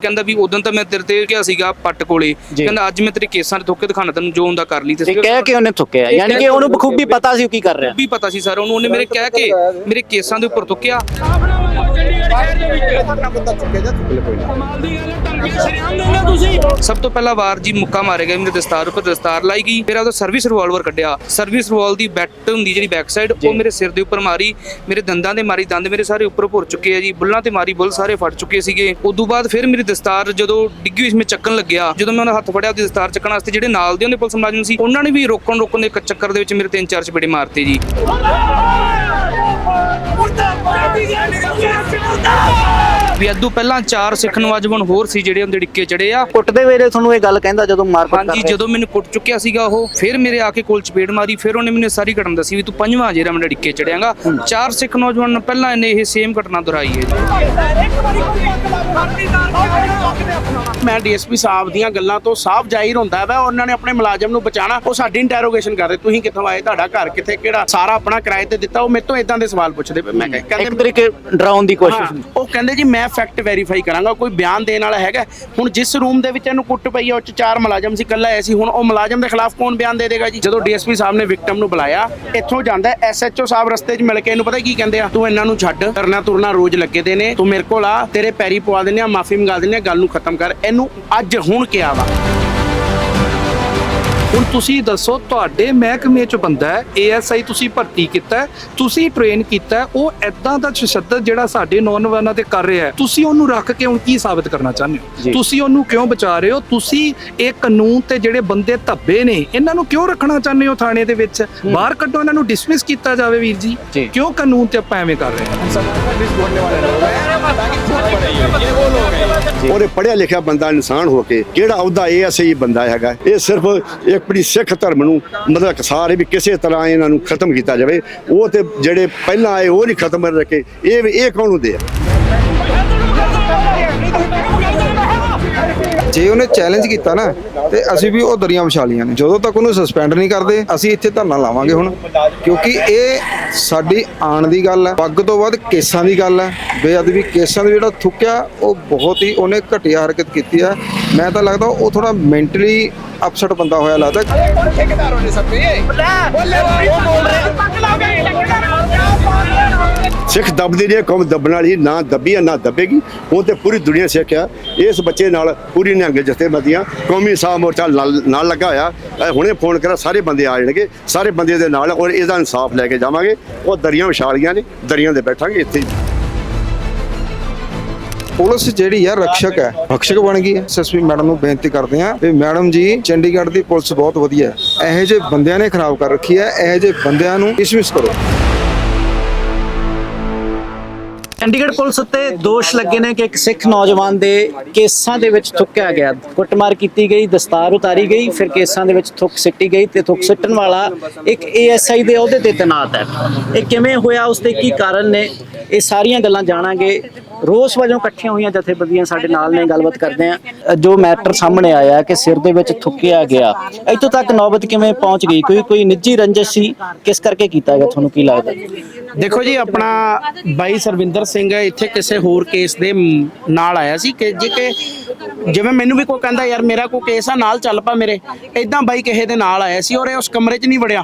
ਕਹਿੰਦਾ ਵੀ ਉਦੋਂ ਤਾਂ ਮੈਂ ਤੇਰੇ ਤੇ ਗਿਆ ਸੀਗਾ ਪੱਟ ਕੋਲੇ। ਜੀ। ਕਹਿੰਦਾ ਅੱਜ ਮੈਂ ਤੇਰੇ ਕੇਸਾਂ 'ਚ ਥੋਕੇ ਦਿਖਾਣਾ ਤੈਨੂੰ ਜੋ ਹੁੰਦਾ ਕਰ ਲਈ ਤੇ ਕਹਿ ਕੇ ਉਹਨੇ ਥੁੱਕਿਆ ਯਾਨੀ ਕਿ ਉਹਨੂੰ ਬਖੂਬੀ ਪਤਾ ਸੀ ਉਹ ਕੀ ਕਰ ਰਿਹਾ। ਵੀ ਪਤਾ ਸੀ ਸਰ ਉਹਨੂੰ ਉਹਨੇ ਮੇਰੇ ਕਹਿ ਕੇ ਮੇਰੇ ਕੇਸਾਂ ਦੇ ਉੱਪਰ ਥੁੱਕਿਆ ਸਭ ਤੋਂ ਪਹਿਲਾਂ ਵਾਰ ਜੀ ਮੁੱਕਾ ਮਾਰੇ ਗਿਆ ਮੇਰੇ ਦਸਤਾਰ ਉੱਪਰ, ਦਸਤਾਰ ਲਾਈ ਗਈ। ਫਿਰ ਉਹਦਾ ਸਰਵਿਸ ਰਿਵਾਲਵਰ ਕੱਢਿਆ। ਸਰਵਿਸ ਰਿਵਾਲ ਦੀ ਬੈਟ ਹੁੰਦੀ ਜਿਹੜੀ ਬੈਕ ਸਾਈਡ ਉਹ ਮੇਰੇ ਸਿਰ ਦੇ ਉੱਪਰ ਮਾਰੀ। ਮੇਰੇ ਦੰਦਾਂ ਦੇ ਮਾਰੀ, ਦੰਦ ਮੇਰੇ ਸਾਰੇ ਉੱਪਰ ਭੁਰ ਚੁੱਕੇ ਆ ਜੀ। ਬੁੱਲਾਂ ਤੇ ਮਾਰੀ, ਬੁੱਲ ਸਾਰੇ ਫਟ ਚੁੱਕੇ ਸੀਗੇ। ਉਦੋਂ ਬਾਅਦ ਫਿਰ ਮੇਰੀ ਦਸਤਾਰ ਜਦੋਂ ਡਿੱਗੀ ਹੋਈ ਸੀ, ਮੈਂ ਚੱਕਣ ਲੱਗਿਆ। ਜਦੋਂ ਮੈਂ ਉਹਨਾਂ ਹੱਥ ਫੜਿਆ ਉਹਦੀ ਦਸਤਾਰ ਚੱਕਣ ਵਾਸਤੇ, ਜਿਹੜੇ ਨਾਲ ਦੇ ਉਹਦੇ ਪੁਲਿਸ ਮੁਲਾਜ਼ਮ ਸੀ, ਉਹਨਾਂ ਨੇ ਵੀ ਰੋਕਣ ਰੋਕਣ ਦੇ ਚੱਕਰ ਦੇ ਵਿੱਚ ਮੇਰੇ ਤਿੰਨ ਚਾਰ ਚਪੇੜੇ ਮਾਰਤੇ ਜੀ। puta! ¡Por Miguel Ángel! ਵੀ ਅੱਦੂ ਪਹਿਲਾਂ ਚਾਰ ਸਿੱਖ ਨੌਜਵਾਨ ਹੋਰ ਸੀ ਜਿਹੜੇ ਉਹਦੇ ਡਿੱਕੇ ਚੜੇ ਆ। ਕੁੱਟਦੇ ਵੇਲੇ ਤੁਹਾਨੂੰ ਇਹ ਗੱਲ ਕਹਿੰਦਾ ਜਦੋਂ ਮਾਰਕੁੱਟ ਕਰ ਹਾਂਜੀ ਜਦੋਂ ਮੈਨੂੰ ਕੁੱਟ ਚੁੱਕਿਆ ਸੀਗਾ ਉਹ ਫਿਰ ਮੇਰੇ ਆ ਕੇ ਕੋਲ ਚਪੇੜ ਮਾਰੀ ਫਿਰ ਉਹਨੇ ਮੈਨੂੰ ਸਾਰੀ ਘਟਨਾ ਦੱਸੀ ਵੀ ਤੂੰ ਪੰਜਵਾਂ ਜਿਹੜਾ ਮੈਂ ਡਿੱਕੇ ਚੜਿਆਗਾ। ਚਾਰ ਸਿੱਖ ਨੌਜਵਾਨ ਨੇ ਪਹਿਲਾਂ ਇਹਨੇ ਇਹ ਸੇਮ ਘਟਨਾ ਦੁਹਰਾਈ ਹੈ ਮੈਂ ਡੀਐਸਪੀ ਸਾਹਿਬ ਦੀਆਂ ਗੱਲਾਂ ਤੋਂ ਸਾਫ਼ ਜ਼ਾਹਿਰ ਹੁੰਦਾ ਹੈ ਉਹਨਾਂ ਨੇ ਆਪਣੇ ਮੁਲਾਜ਼ਮ ਨੂੰ ਬਚਾਣਾ ਉਹ ਸਾਡੀ ਇੰਟਰੋਗੇਸ਼ਨ ਕਰਦੇ ਤੁਸੀਂ ਕਿੱਥੋਂ ਆਏ? ਤੁਹਾਡਾ ਘਰ ਕਿੱਥੇ? ਕਿਹੜਾ ਸਾਰਾ ਆਪਣਾ ਕਿਰਾਏ ਤੇ ਦਿੱਤਾ? ਉਹ ਮੇਰੇ ਤੋਂ ਇਦਾਂ ਦੇ ਸਵਾਲ ਪੁੱਛਦੇ ਪਏ। ਮੈਂ ਕਿਹਾ- ਇੱਕ ਕਹਿੰਦੇ ਤਰੀਕੇ ਡਰਾਉਣ ਦੀ ਕੋਸ਼ਿਸ਼ ਉਹ ਕਹਿੰਦੇ ਜੀ ਮੈਂ ਫੈਕਟ ਵੈਰੀਫਾਈ ਕਰਾਂਗਾ, ਕੋਈ ਬਿਆਨ ਦੇਣ ਵਾਲਾ ਹੈਗਾ। ਹੁਣ ਜਿਸ ਰੂਮ ਦੇ ਵਿੱਚ ਇਹਨੂੰ ਕੁੱਟ ਪਈ ਆ, ਉਹ ਚ ਚਾਰ ਮੁਲਾਜ਼ਮ ਸੀ, ਇਕੱਲਾ ਐ ਸੀ। ਹੁਣ ਉਹ ਮੁਲਾਜ਼ਮ ਦੇ ਖਿਲਾਫ ਕੌਣ ਬਿਆਨ ਦੇ ਦੇਗਾ ਜੀ? ਜਦੋਂ ਡੀਐਸਪੀ ਸਾਹਿਬ ਨੇ ਵਿਕਟਮ ਨੂੰ ਬੁਲਾਇਆ, ਇੱਥੋਂ ਜਾਂਦਾ ਐਸਐਚਓ ਸਾਹਿਬ ਰਸਤੇ 'ਚ ਮਿਲ ਕੇ ਇਹਨੂੰ ਪਤਾ ਕੀ ਕਹਿੰਦੇ ਆ? ਤੂੰ ਇਹਨਾਂ ਨੂੰ ਛੱਡ ਕਰਨਾ ਤੁਰਨਾ ਰੋਜ਼ ਲੱਗੇ ਦੇ ਨੇ, ਤੂੰ ਮੇਰੇ ਕੋਲ ਆ, ਤੇਰੇ ਪੈਰੀ ਪਵਾ ਦਿੰਦੇ ਆ, ਮਾਫੀ ਮੰਗਾ ਦਿੰਦੇ ਆ, ਗੱਲ ਨੂੰ ਖਤਮ ਕਰ। ਇਹਨੂੰ ਅੱਜ, ਹੁਣ ਕਿਹਾ ਵਾ। ਹੁਣ ਤੁਸੀਂ ਦੱਸੋ ਤੁਹਾਡੇ ਮਹਿਕਮੇ ਚ ਬੰਦਾ ਹੈ ਏਐਸਆਈ ਤੁਸੀਂ ਭਰਤੀ ਕੀਤਾ ਤੁਸੀਂ ਟ੍ਰੇਨ ਕੀਤਾ ਉਹ ਐਦਾਂ ਦਾ ਤਸ਼ੱਦਦ ਜਿਹੜਾ ਸਾਡੇ ਨੌਜਵਾਨਾਂ ਤੇ ਕਰ ਰਿਹਾ ਹੈ ਤੁਸੀਂ ਉਹਨੂੰ ਰੱਖ ਕੇ ਹੁਣ ਕੀ ਸਾਬਤ ਕਰਨਾ ਚਾਹੁੰਦੇ। ਹੋ? ਤੁਸੀਂ ਉਹਨੂੰ ਕਿਉਂ ਬਚਾ ਰਹੇ ਹੋ? ਤੁਸੀਂ ਇਹ ਕਾਨੂੰਨ ਤੇ ਜਿਹੜੇ ਬੰਦੇ ਧੱਬੇ ਨੇ ਇਹਨਾਂ ਨੂੰ ਕਿਉਂ ਰੱਖਣਾ ਚਾਹੁੰਦੇ ਹੋ ਥਾਣੇ ਦੇ ਵਿੱਚ? ਬਾਹਰ ਕੱਢੋ ਇਹਨਾਂ ਨੂੰ ਡਿਸਮਿਸ ਕੀਤਾ ਜਾਵੇ ਵੀਰ ਜੀ। ਜੀ। ਕਿਉਂ ਕਾਨੂੰਨ ਤੇ ਆਪਾਂ ਐਵੇਂ ਕਰ ਰਹੇ ਹਾਂ? ਔਰ ਇਹ ਪੜਿਆ ਲਿਖਿਆ ਬੰਦਾ ਇਨਸਾਨ ਹੋ ਕੇ ਕਿਹੜਾ ਅਹੁਦਾ ਇਹ ਐਸੀ ਬੰਦਾ ਹੈਗਾ, ਇਹ ਸਿਰਫ ਇੱਕ ਪੜੀ ਸਿੱਖ ਧਰਮ ਨੂੰ ਮਤਲਬ ਸਾਰੇ ਵੀ ਕਿਸੇ ਤਰ੍ਹਾਂ ਇਹਨਾਂ ਨੂੰ ਖਤਮ ਕੀਤਾ ਜਾਵੇ, ਉਹ ਤੇ ਜਿਹੜੇ ਪਹਿਲਾਂ ਆਏ ਉਹ ਨਹੀਂ ਖਤਮ ਰੱਖੇ ਇਹ ਵੀ- ਇਹ ਕੌਣ ਹੁੰਦੇ ਆ? ਜੇ ਉਹਨੇ ਚੈਲੰਜ ਕੀਤਾ ਨਾ ਤੇ ਅਸੀਂ ਵੀ ਉਹ ਦਰੀਆਂ ਵਿਛਾ ਲਈਆਂ ਨੇ। ਜਦੋਂ ਤੱਕ ਉਹਨੂੰ ਸਸਪੈਂਡ ਨਹੀਂ ਕਰਦੇ ਅਸੀਂ ਇੱਥੇ ਧਰਨਾ ਲਾਵਾਂਗੇ ਹੁਣ। ਕਿਉਂਕਿ ਇਹ ਸਾਡੀ ਆਣ ਦੀ ਗੱਲ ਹੈ ਪੱਗ ਤੋਂ ਬਾਅਦ ਕੇਸਾਂ ਦੀ ਗੱਲ ਹੈ। ਬੇਅਦਬੀ ਕੇਸਾਂ ਦਾ ਜਿਹੜਾ ਥੁੱਕਿਆ ਉਹ ਬਹੁਤ ਹੀ ਉਹਨੇ ਘਟੀਆ ਹਰਕਤ ਕੀਤੀ ਹੈ। ਮੈਂ ਤਾਂ ਲੱਗਦਾ ਉਹ ਥੋੜਾ ਮੈਂਟਲੀ ਅਪਸੈਟ ਬੰਦਾ ਹੋਇਆ ਲੱਗਦਾ। ਸਿੱਖ ਦੱਬਦੀ ਨਹੀਂ ਕੌਮ ਦੱਬਣ ਵਾਲੀ ਨਾ ਦੱਬੀ ਆ ਨਾ ਦੱਬੇਗੀ। ਉਹ ਤੇ ਪੂਰੀ ਦੁਨੀਆ ਸਿੱਖ ਆ ਇਸ ਬੱਚੇ ਨਾਲ ਪੂਰੀ ਨਿਹੰਗ ਜਥੇਬੰਦੀਆਂ, ਕੌਮੀ ਸਾਹ ਮੋਰਚਾ ਨਾਲ ਨਾਲ ਲੱਗਾ ਹੋਇਆ। ਹੁਣੇ ਫੋਨ ਕਰਾ ਸਾਰੇ ਬੰਦੇ ਆ ਜਾਣਗੇ। ਸਾਰੇ ਬੰਦੇ ਦੇ ਨਾਲ ਔਰ ਇਹਦਾ ਇਨਸਾਫ ਲੈ ਕੇ ਜਾਵਾਂਗੇ। ਉਹ ਦਰੀਆਂ ਵਿਛਾਲੀਆਂ ਨੇ, ਦਰੀਆਂ ਦੇ ਬੈਠਾਂਗੇ ਇੱਥੇ। ਪੁਲਿਸ ਜਿਹੜੀ ਆ ਰਕਸ਼ਕ ਹੈ। ਰਕਸ਼ਕ ਬਣ ਗਈ ਹੈ। ਐਸਐਸਪੀ ਮੈਡਮ ਨੂੰ ਬੇਨਤੀ ਕਰਦੇ ਆ ਵੀ ਮੈਡਮ ਜੀ, ਚੰਡੀਗੜ੍ਹ ਦੀ ਪੁਲਿਸ ਬਹੁਤ ਵਧੀਆ ਹੈ। ਇਹੋ ਜਿਹੇ ਬੰਦਿਆਂ ਨੇ ਖਰਾਬ ਕਰ ਰੱਖੀ ਹੈ। ਇਹੋ ਜਿਹੇ ਬੰਦਿਆਂ ਨੂੰ ਡਿਸਮਿਸ ਕਰੋ। ਚੰਡੀਗੜ੍ਹ ਪੁਲਿਸ ਉੱਤੇ ਦੋਸ਼ ਲੱਗੇ ਨੇ ਕਿ ਇੱਕ ਸਿੱਖ ਨੌਜਵਾਨ ਦੇ ਕੇਸਾਂ ਦੇ ਵਿੱਚ ਥੁੱਕਿਆ ਗਿਆ। ਕੁੱਟਮਾਰ ਕੀਤੀ ਗਈ, ਦਸਤਾਰ ਉਤਾਰੀ ਗਈ, ਫਿਰ ਕੇਸਾਂ ਦੇ ਵਿੱਚ ਥੁੱਕ ਸਿੱਟੀ ਗਈ ਤੇ ਥੁੱਕ ਸਿੱਟਣ ਵਾਲਾ ਇੱਕ ਏਐਸਆਈ ਦੇ ਅਹੁਦੇ ਤੇ ਤੈਨਾਤ ਹੈ। ਇਹ ਕਿਵੇਂ ਹੋਇਆ, ਉਸ ਦੇ ਕੀ ਕਾਰਨ ਨੇ? ਇਹ ਸਾਰੀਆਂ ਗੱਲਾਂ ਜਾਣਾਂਗੇ। ਰੋਸ ਵਜੋਂ ਇਕੱਠੀਆਂ ਹੋਈਆਂ ਜਥੇਬੰਦੀਆਂ ਸਾਡੇ ਨਾਲ ਨੇ, ਗੱਲਬਾਤ ਕਰਦੇ ਆ ਜੋ ਮੈਟਰ ਸਾਹਮਣੇ ਆਇਆ ਕਿ ਸਿਰ ਦੇ ਵਿੱਚ ਥੁੱਕਿਆ ਗਿਆ। ਇੱਥੋਂ ਤੱਕ ਨੌਬਤ ਕਿਵੇਂ ਪਹੁੰਚ ਗਈ? ਕੋਈ ਕੋਈ ਨਿੱਜੀ ਰੰਜਿਸ਼ ਸੀ? ਕਿਸ ਕਰਕੇ ਕੀਤਾ ਗਿਆ? ਤੁਹਾਨੂੰ ਕੀ ਲੱਗਦਾ? ਦੇਖੋ ਜੀ, ਆਪਣਾ ਬਾਈ ਸਰਵਿੰਦਰ ਸਿੰਘ ਇੱਥੇ ਕਿਸੇ ਹੋਰ ਕੇਸ ਦੇ ਨਾਲ ਆਇਆ ਸੀ ਕਿ ਜੇ ਕਿ ਜਿਵੇਂ ਮੈਨੂੰ ਵੀ ਕੋਈ ਕਹਿੰਦਾ ਯਾਰ ਮੇਰਾ ਕੋਈ ਕੇਸ ਆ ਨਾਲ ਚੱਲ ਪਾ ਮੇਰੇ। ਇਦਾਂ ਬਾਈ ਕਿਸੇ ਦੇ ਨਾਲ ਆਇਆ ਸੀ ਔਰ ਇਹ ਉਸ ਕਮਰੇ 'ਚ ਨਹੀਂ ਵੜਿਆ।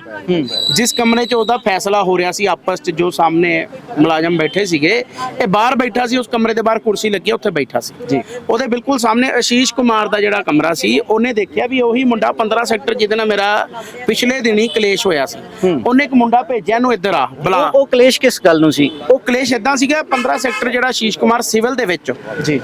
ਜਿਸ ਕਮਰੇ 'ਚ ਉਹਦਾ ਫੈਸਲਾ ਹੋ ਰਿਹਾ ਸੀ ਆਪਸ 'ਚ ਜੋ ਸਾਹਮਣੇ ਮੁਲਾਜ਼ਮ ਬੈਠੇ ਸੀਗੇ ਇਹ ਬਾਹਰ ਬੈਠਾ ਸੀ ਉਸ ਕਮਰੇ ਦੇ ਬਾਹਰ ਕੁਰਸੀ ਲੱਗੀ ਆ, ਉੱਥੇ ਬੈਠਾ ਸੀ। ਜੀ। ਉਹਦੇ ਬਿਲਕੁਲ ਸਾਹਮਣੇ ਆਸ਼ੀਸ਼ ਕੁਮਾਰ ਦਾ ਜਿਹੜਾ ਕਮਰਾ ਸੀ ਉਹਨੇ ਦੇਖਿਆ ਵੀ ਉਹੀ ਮੁੰਡਾ 15 ਸੈਕਟਰ ਜਿਹਦੇ ਨਾਲ ਮੇਰਾ ਪਿਛਲੇ ਦਿਨੀ ਕਲੇਸ਼ ਹੋਇਆ ਸੀ। ਉਹਨੇ ਇੱਕ ਮੁੰਡਾ ਭੇਜਿਆ ਨੂੰ ਇੱਧਰ ਆ ਬੁਲਾ। ਉਹ- ਉਹ ਕਲੇਸ਼ ਕਿਸ ਗੱਲ ਨੂੰ ਸੀ? ਉਹ ਕਲੇਸ਼ ਇਦਾਂ ਸੀਗਾ 15 ਸੈਕਟਰ ਜਿਹੜਾ ਆਸ਼ੀਸ਼ ਕੁਮਾਰ ਸਿਵਲ ਦੇ ਵਿੱਚ। ਜੀ।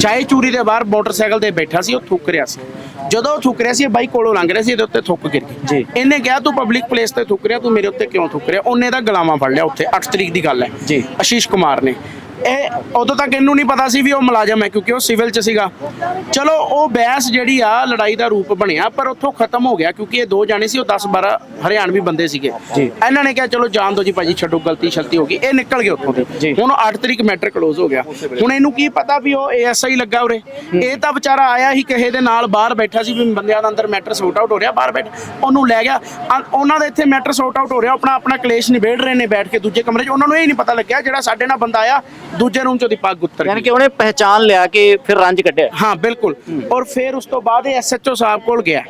ਚਾਏ ਚੂਰੀ ਦੇ ਬਾਹਰ ਮੋਟਰਸਾਈਕਲ ਤੇ ਬੈਠਾ ਸੀ ਉਹ ਥੁੱਕ ਰਿਹਾ ਸੀ। ਜਦੋਂ ਉਹ ਥੁੱਕ ਰਿਹਾ ਸੀ ਇਹ ਬਾਈਕ ਕੋਲੋਂ ਲੰਘ ਰਿਹਾ ਸੀ ਇਹਦੇ ਉੱਤੇ ਥੁੱਕ ਗਿਰ ਗਈ। ਜੀ। ਇਹਨੇ ਕਿਹਾ ਤੂੰ ਪਬਲਿਕ ਪਲੇਸ ਤੇ ਥੁੱਕ ਰਿਹਾ ਤੂੰ ਮੇਰੇ ਉੱਤੇ ਕਿਉਂ ਥੁੱਕ ਰਿਹਾ? ਉਹਨੇ ਤਾਂ ਗਲਾਵਾਂ ਫੜ ਲਿਆ ਉੱਥੇ। 8 ਤਰੀਕ ਦੀ ਗੱਲ ਹੈ। ਜੀ। ਆਸ਼ੀਸ਼ ਕੁਮਾਰ ਨੇ। ਇਹ ਉਦੋਂ ਤੱਕ ਇਹਨੂੰ ਨਹੀਂ ਪਤਾ ਸੀ ਵੀ ਉਹ ਮੁਲਾਜ਼ਮ ਹੈ ਕਿਉਂਕਿ ਉਹ ਸਿਵਲ 'ਚ ਸੀਗਾ। ਚਲੋ ਉਹ ਬਹਿਸ ਜਿਹੜੀ ਆ ਲੜਾਈ ਦਾ ਰੂਪ ਬਣਿਆ ਪਰ ਉੱਥੋਂ ਖਤਮ ਹੋ ਗਿਆ ਕਿਉਂਕਿ ਇਹ ਦੋ ਜਾਣੇ ਸੀ ਉਹ 10 12 ਹਰਿਆਣਵੀ ਬੰਦੇ ਸੀਗੇ। ਇਹਨਾਂ ਨੇ ਕਿਹਾ ਚਲੋ ਜਾਣ ਦੋ ਜੀ ਭਾਜੀ ਛੱਡੋ ਗਲਤੀ ਸ਼ਲਤੀ ਹੋ ਗਈ। ਇਹ ਨਿਕਲ ਗਏ ਉੱਥੋਂ। ਦੀ। ਹੁਣ 8 ਤਰੀਕ ਮੈਟਰ ਕਲੋਜ਼ ਹੋ ਗਿਆ। ਹੁਣ ਇਹਨੂੰ ਕੀ ਪਤਾ ਵੀ ਉਹ ਏਐਸਆਈ ਲੱਗਾ ਉਰੇ? ਇਹ ਤਾਂ ਵਿਚਾਰਾ ਆਇਆ ਹੀ ਕਿਸੇ ਦੇ ਨਾਲ ਬਾਹਰ ਬੈਠਾ ਸੀ ਵੀ ਬੰਦਿਆਂ ਦਾ ਅੰਦਰ ਮੈਟਰ ਸੌਟ ਆਊਟ ਹੋ ਰਿਹਾ ਬਾਹਰ ਬੈਠ ਉਹਨੂੰ ਲੈ ਗਿਆ। ਉਹਨਾਂ ਦਾ ਇੱਥੇ ਮੈਟਰ ਸੌਟ ਆਊਟ ਹੋ ਰਿਹਾ ਆਪਣਾ ਆਪਣਾ ਕਲੇਸ਼ ਨਿਬੇੜ ਰਹੇ ਨੇ ਬੈਠ ਕੇ ਦੂਜੇ ਕਮਰੇ 'ਚ। ਉਹਨਾਂ ਨੂੰ ਇਹ ਨਹੀਂ ਪਤਾ ਲੱਗਿਆ ਜਿਹੜਾ ਸਾਡੇ ਨਾਲ ਬੰਦਾ ਆਇਆ ਦੂਜੇ ਰੂਮ 'ਚ ਉਹਦੀ ਪੱਗ ਉੱਤਰ ਯਾਨੀ ਗਈ। ਕਿ ਉਹਨੇ ਪਹਿਚਾਨ ਲਿਆ ਕਿ ਫਿਰ ਰੰਜ ਕੱਢਿਆ। ਹਾਂ ਬਿਲਕੁਲ। ਔਰ ਫਿਰ ਉਸ ਤੋਂ ਬਾਅਦ ਇਹ ਐਸਐਚਓ ਸਾਹਿਬ ਕੋਲ ਗਿਆ।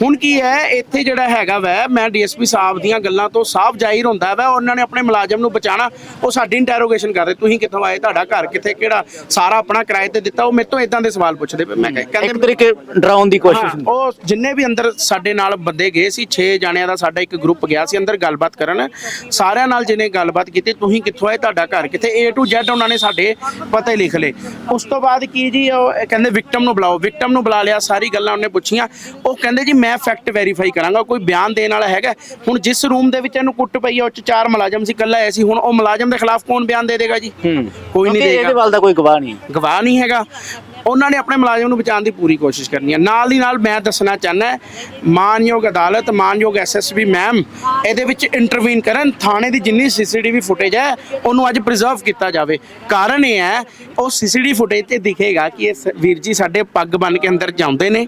ਹੁਣ ਕੀ ਹੈ ਇੱਥੇ ਜਿਹੜਾ ਹੈਗਾ ਵੈ ਮੈਂ ਡੀਐਸਪੀ ਸਾਹਿਬ ਦੀਆਂ ਗੱਲਾਂ ਤੋਂ ਸਾਫ਼ ਜ਼ਾਹਿਰ ਹੁੰਦਾ ਵੈ ਉਹਨਾਂ ਨੇ ਆਪਣੇ ਮੁਲਾਜ਼ਮ ਨੂੰ ਬਚਾਣਾ ਉਹ ਸਾਡੀ ਇੰਟਰੋਗੇਸ਼ਨ ਕਰ ਰਹੇ ਤੁਸੀਂ ਕਿੱਥੋਂ ਆਏ ਤੁਹਾਡਾ ਘਰ ਕਿੱਥੇ ਕਿਹੜਾ ਸਾਰਾ ਆਪਣਾ ਕਿਰਾਏ ਤੇ ਦਿੱਤਾ ਉਹ ਮੇਰੇ ਤੋਂ ਇਦਾਂ ਦੇ ਸਵਾਲ ਪੁੱਛਦੇ ਪਏ ਮੈਂ ਕਿਹਾ- ਇੱਕ ਕਹਿੰਦੇ ਤਰੀਕੇ ਡਰਾਉਣ ਦੀ ਕੋਸ਼ਿਸ਼ ਉਹ ਜਿੰਨੇ ਵੀ ਅੰਦਰ ਸਾਡੇ ਨਾਲ ਬੰਦੇ ਗਏ ਸੀ 6 ਜਾਣਿਆਂ ਦਾ ਸਾਡਾ ਇੱਕ ਗਰੁੱਪ ਗਿਆ ਸੀ ਅੰਦਰ ਗੱਲਬਾਤ ਕਰਨ ਸਾਰਿਆਂ ਨਾਲ ਜਿਹਨੇ ਗੱਲਬਾਤ ਕੀਤੀ ਤੁਸੀਂ ਕਿੱਥੋਂ ਆਏ ਤੁਹਾਡਾ ਘਰ ਕਿੱਥੇ A to Z ਉਹਨਾਂ ਨੇ ਸਾਡੇ ਪਤੇ ਲਿਖ ਲਏ। ਉਸ ਤੋਂ ਬਾਅਦ ਕੀ ਜੀ ਉਹ ਕਹਿੰਦੇ ਵਿਕਟਮ ਨੂੰ ਬੁਲਾਓ ਵਿਕਟਮ ਨੂੰ ਬੁਲਾ ਲਿਆ ਸਾਰੀ ਗੱਲਾਂ ਉਹਨੇ ਪੁੱਛੀਆਂ ਉਹ ਕਹਿੰਦੇ ਜੀ ਮੈਂ ਫੈਕਟ ਵੈਰੀਫਾਈ ਕਰਾਂਗਾ ਕੋਈ ਬਿਆਨ ਦੇਣ ਵਾਲਾ ਹੈਗਾ। ਹੁਣ ਜਿਸ ਰੂਮ ਦੇ ਵਿੱਚ ਇਹਨੂੰ ਕੁੱਟ ਪਈ ਆ ਉਹ ਚ ਚਾਰ ਮੁਲਾਜ਼ਮ ਸੀ ਇਕੱਲਾ ਐ ਸੀ। ਹੁਣ ਉਹ ਮੁਲਾਜ਼ਮ ਦੇ ਖਿਲਾਫ ਕੌਣ ਬਿਆਨ ਦੇ ਦੇਗਾ ਜੀ? ਕੋਈ ਨਹੀਂ ਕਿਉਂਕਿ ਇਹਦੇ ਦੇਗਾ ਵੱਲ ਦਾ ਕੋਈ ਗਵਾਹ ਨਹੀਂ ਗਵਾਹ ਨਹੀਂ ਹੈਗਾ। ਉਹਨਾਂ ਨੇ ਆਪਣੇ ਮੁਲਾਜ਼ਮ ਨੂੰ ਬਚਾਉਣ ਦੀ ਪੂਰੀ ਕੋਸ਼ਿਸ਼ ਕਰਨੀ ਹੈ। ਨਾਲ ਦੀ ਨਾਲ ਮੈਂ ਦੱਸਣਾ ਚਾਹੁੰਦਾ ਮਾਨਯੋਗ ਅਦਾਲਤ ਮਾਨਯੋਗ ਐਸਐਸਪੀ ਮੈਮ ਇਹਦੇ ਵਿੱਚ ਇੰਟਰਵੀਨ ਕਰਨ ਥਾਣੇ ਦੀ ਜਿੰਨੀ ਸੀਸੀਟੀਵੀ ਫੁਟੇਜ ਹੈ ਉਹਨੂੰ ਅੱਜ ਪ੍ਰੀਜ਼ਰਵ ਕੀਤਾ ਜਾਵੇ। ਕਾਰਨ ਇਹ ਹੈ ਉਹ ਸੀਸੀਟੀਵੀ ਫੁਟੇਜ ਤੇ ਦਿਖੇਗਾ ਕਿ ਇਹ ਵੀਰ ਜੀ ਸਾਡੇ ਪੱਗ ਬਨ ਕੇ ਅੰਦਰ ਜਾਂਦੇ ਨੇ।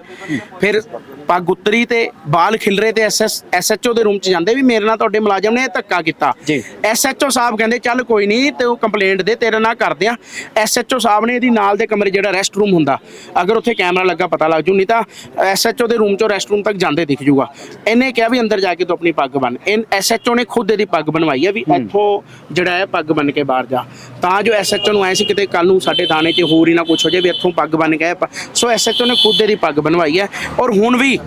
ਫਿਰ ਪੱਗ ਉਤਰੀ ਤੇ ਬਾਲ ਖਿਲਰੇ ਤੇ ਐਸਐਸ ਐਸਐਚਓ ਦੇ ਰੂਮ ਚ ਜਾਂਦੇ ਵੀ ਮੇਰੇ ਨਾਲ ਤੁਹਾਡੇ ਮੁਲਾਜ਼ਮ ਨੇ ਧੱਕਾ ਕੀਤਾ। ਜੀ। ਐਸਐਚਓ ਸਾਹਿਬ ਕਹਿੰਦੇ ਚੱਲ ਕੋਈ ਨਹੀਂ ਤੇ ਉਹ ਕੰਪਲੇਂਟ ਦੇ ਤੇਰੇ ਨਾਲ ਕਰਦੇ ਆ। ਐਸਐਚਓ ਸਾਹਿਬ ਨੇ ਇਹਦੀ ਨਾਲ ਦੇ ਕਮਰੇ ਜਿਹੜਾ ਰੈਸਟ ਰੂਮ ਹੁੰਦਾ। ਅਗਰ ਉੱਥੇ ਕੈਮਰਾ ਲੱਗਾ ਪਤਾ ਲੱਗ ਜੂ ਨਹੀਂ ਤਾਂ ਐਸਐਚਓ ਦੇ ਰੂਮ ਚੋਂ ਰੈਸਟ ਰੂਮ ਤੱਕ ਜਾਂਦੇ ਦਿਖ ਜੂਗਾ। ਇਹਨੇ ਕਿਹਾ ਵੀ ਅੰਦਰ ਜਾ ਕੇ ਤੂੰ ਆਪਣੀ ਪੱਗ ਬੰਨ। ਇਹ ਐਸਐਚਓ ਨੇ ਖੁਦ ਇਹਦੀ ਪੱਗ ਬਣਵਾਈ ਹੈ ਵੀ ਇੱਥੋਂ ਜਿਹੜਾ ਹੈ ਪੱਗ ਬੰਨ ਕੇ ਬਾਹਰ ਜਾ। ਤਾਂ ਜੋ ਐਸਐਚਓ ਨੂੰ ਐ ਸੀ ਕਿਤੇ ਕੱਲ ਨੂੰ ਸਾਡੇ ਥਾਣੇ 'ਚ ਹੋਰ ਹੀ ਨਾ ਕੁਝ ਹੋ ਜਾਏ ਵੀ ਇੱਥੋਂ ਪੱਗ ਬੰਨ ਕੇ ਸੋ ਐਸਐਚਓ ਨੇ ਖੁਦ ਇਹਦੀ ਪੱਗ ਬਣਵਾਈ ਹੈ ਔਰ ਹੁਣ ਵੀ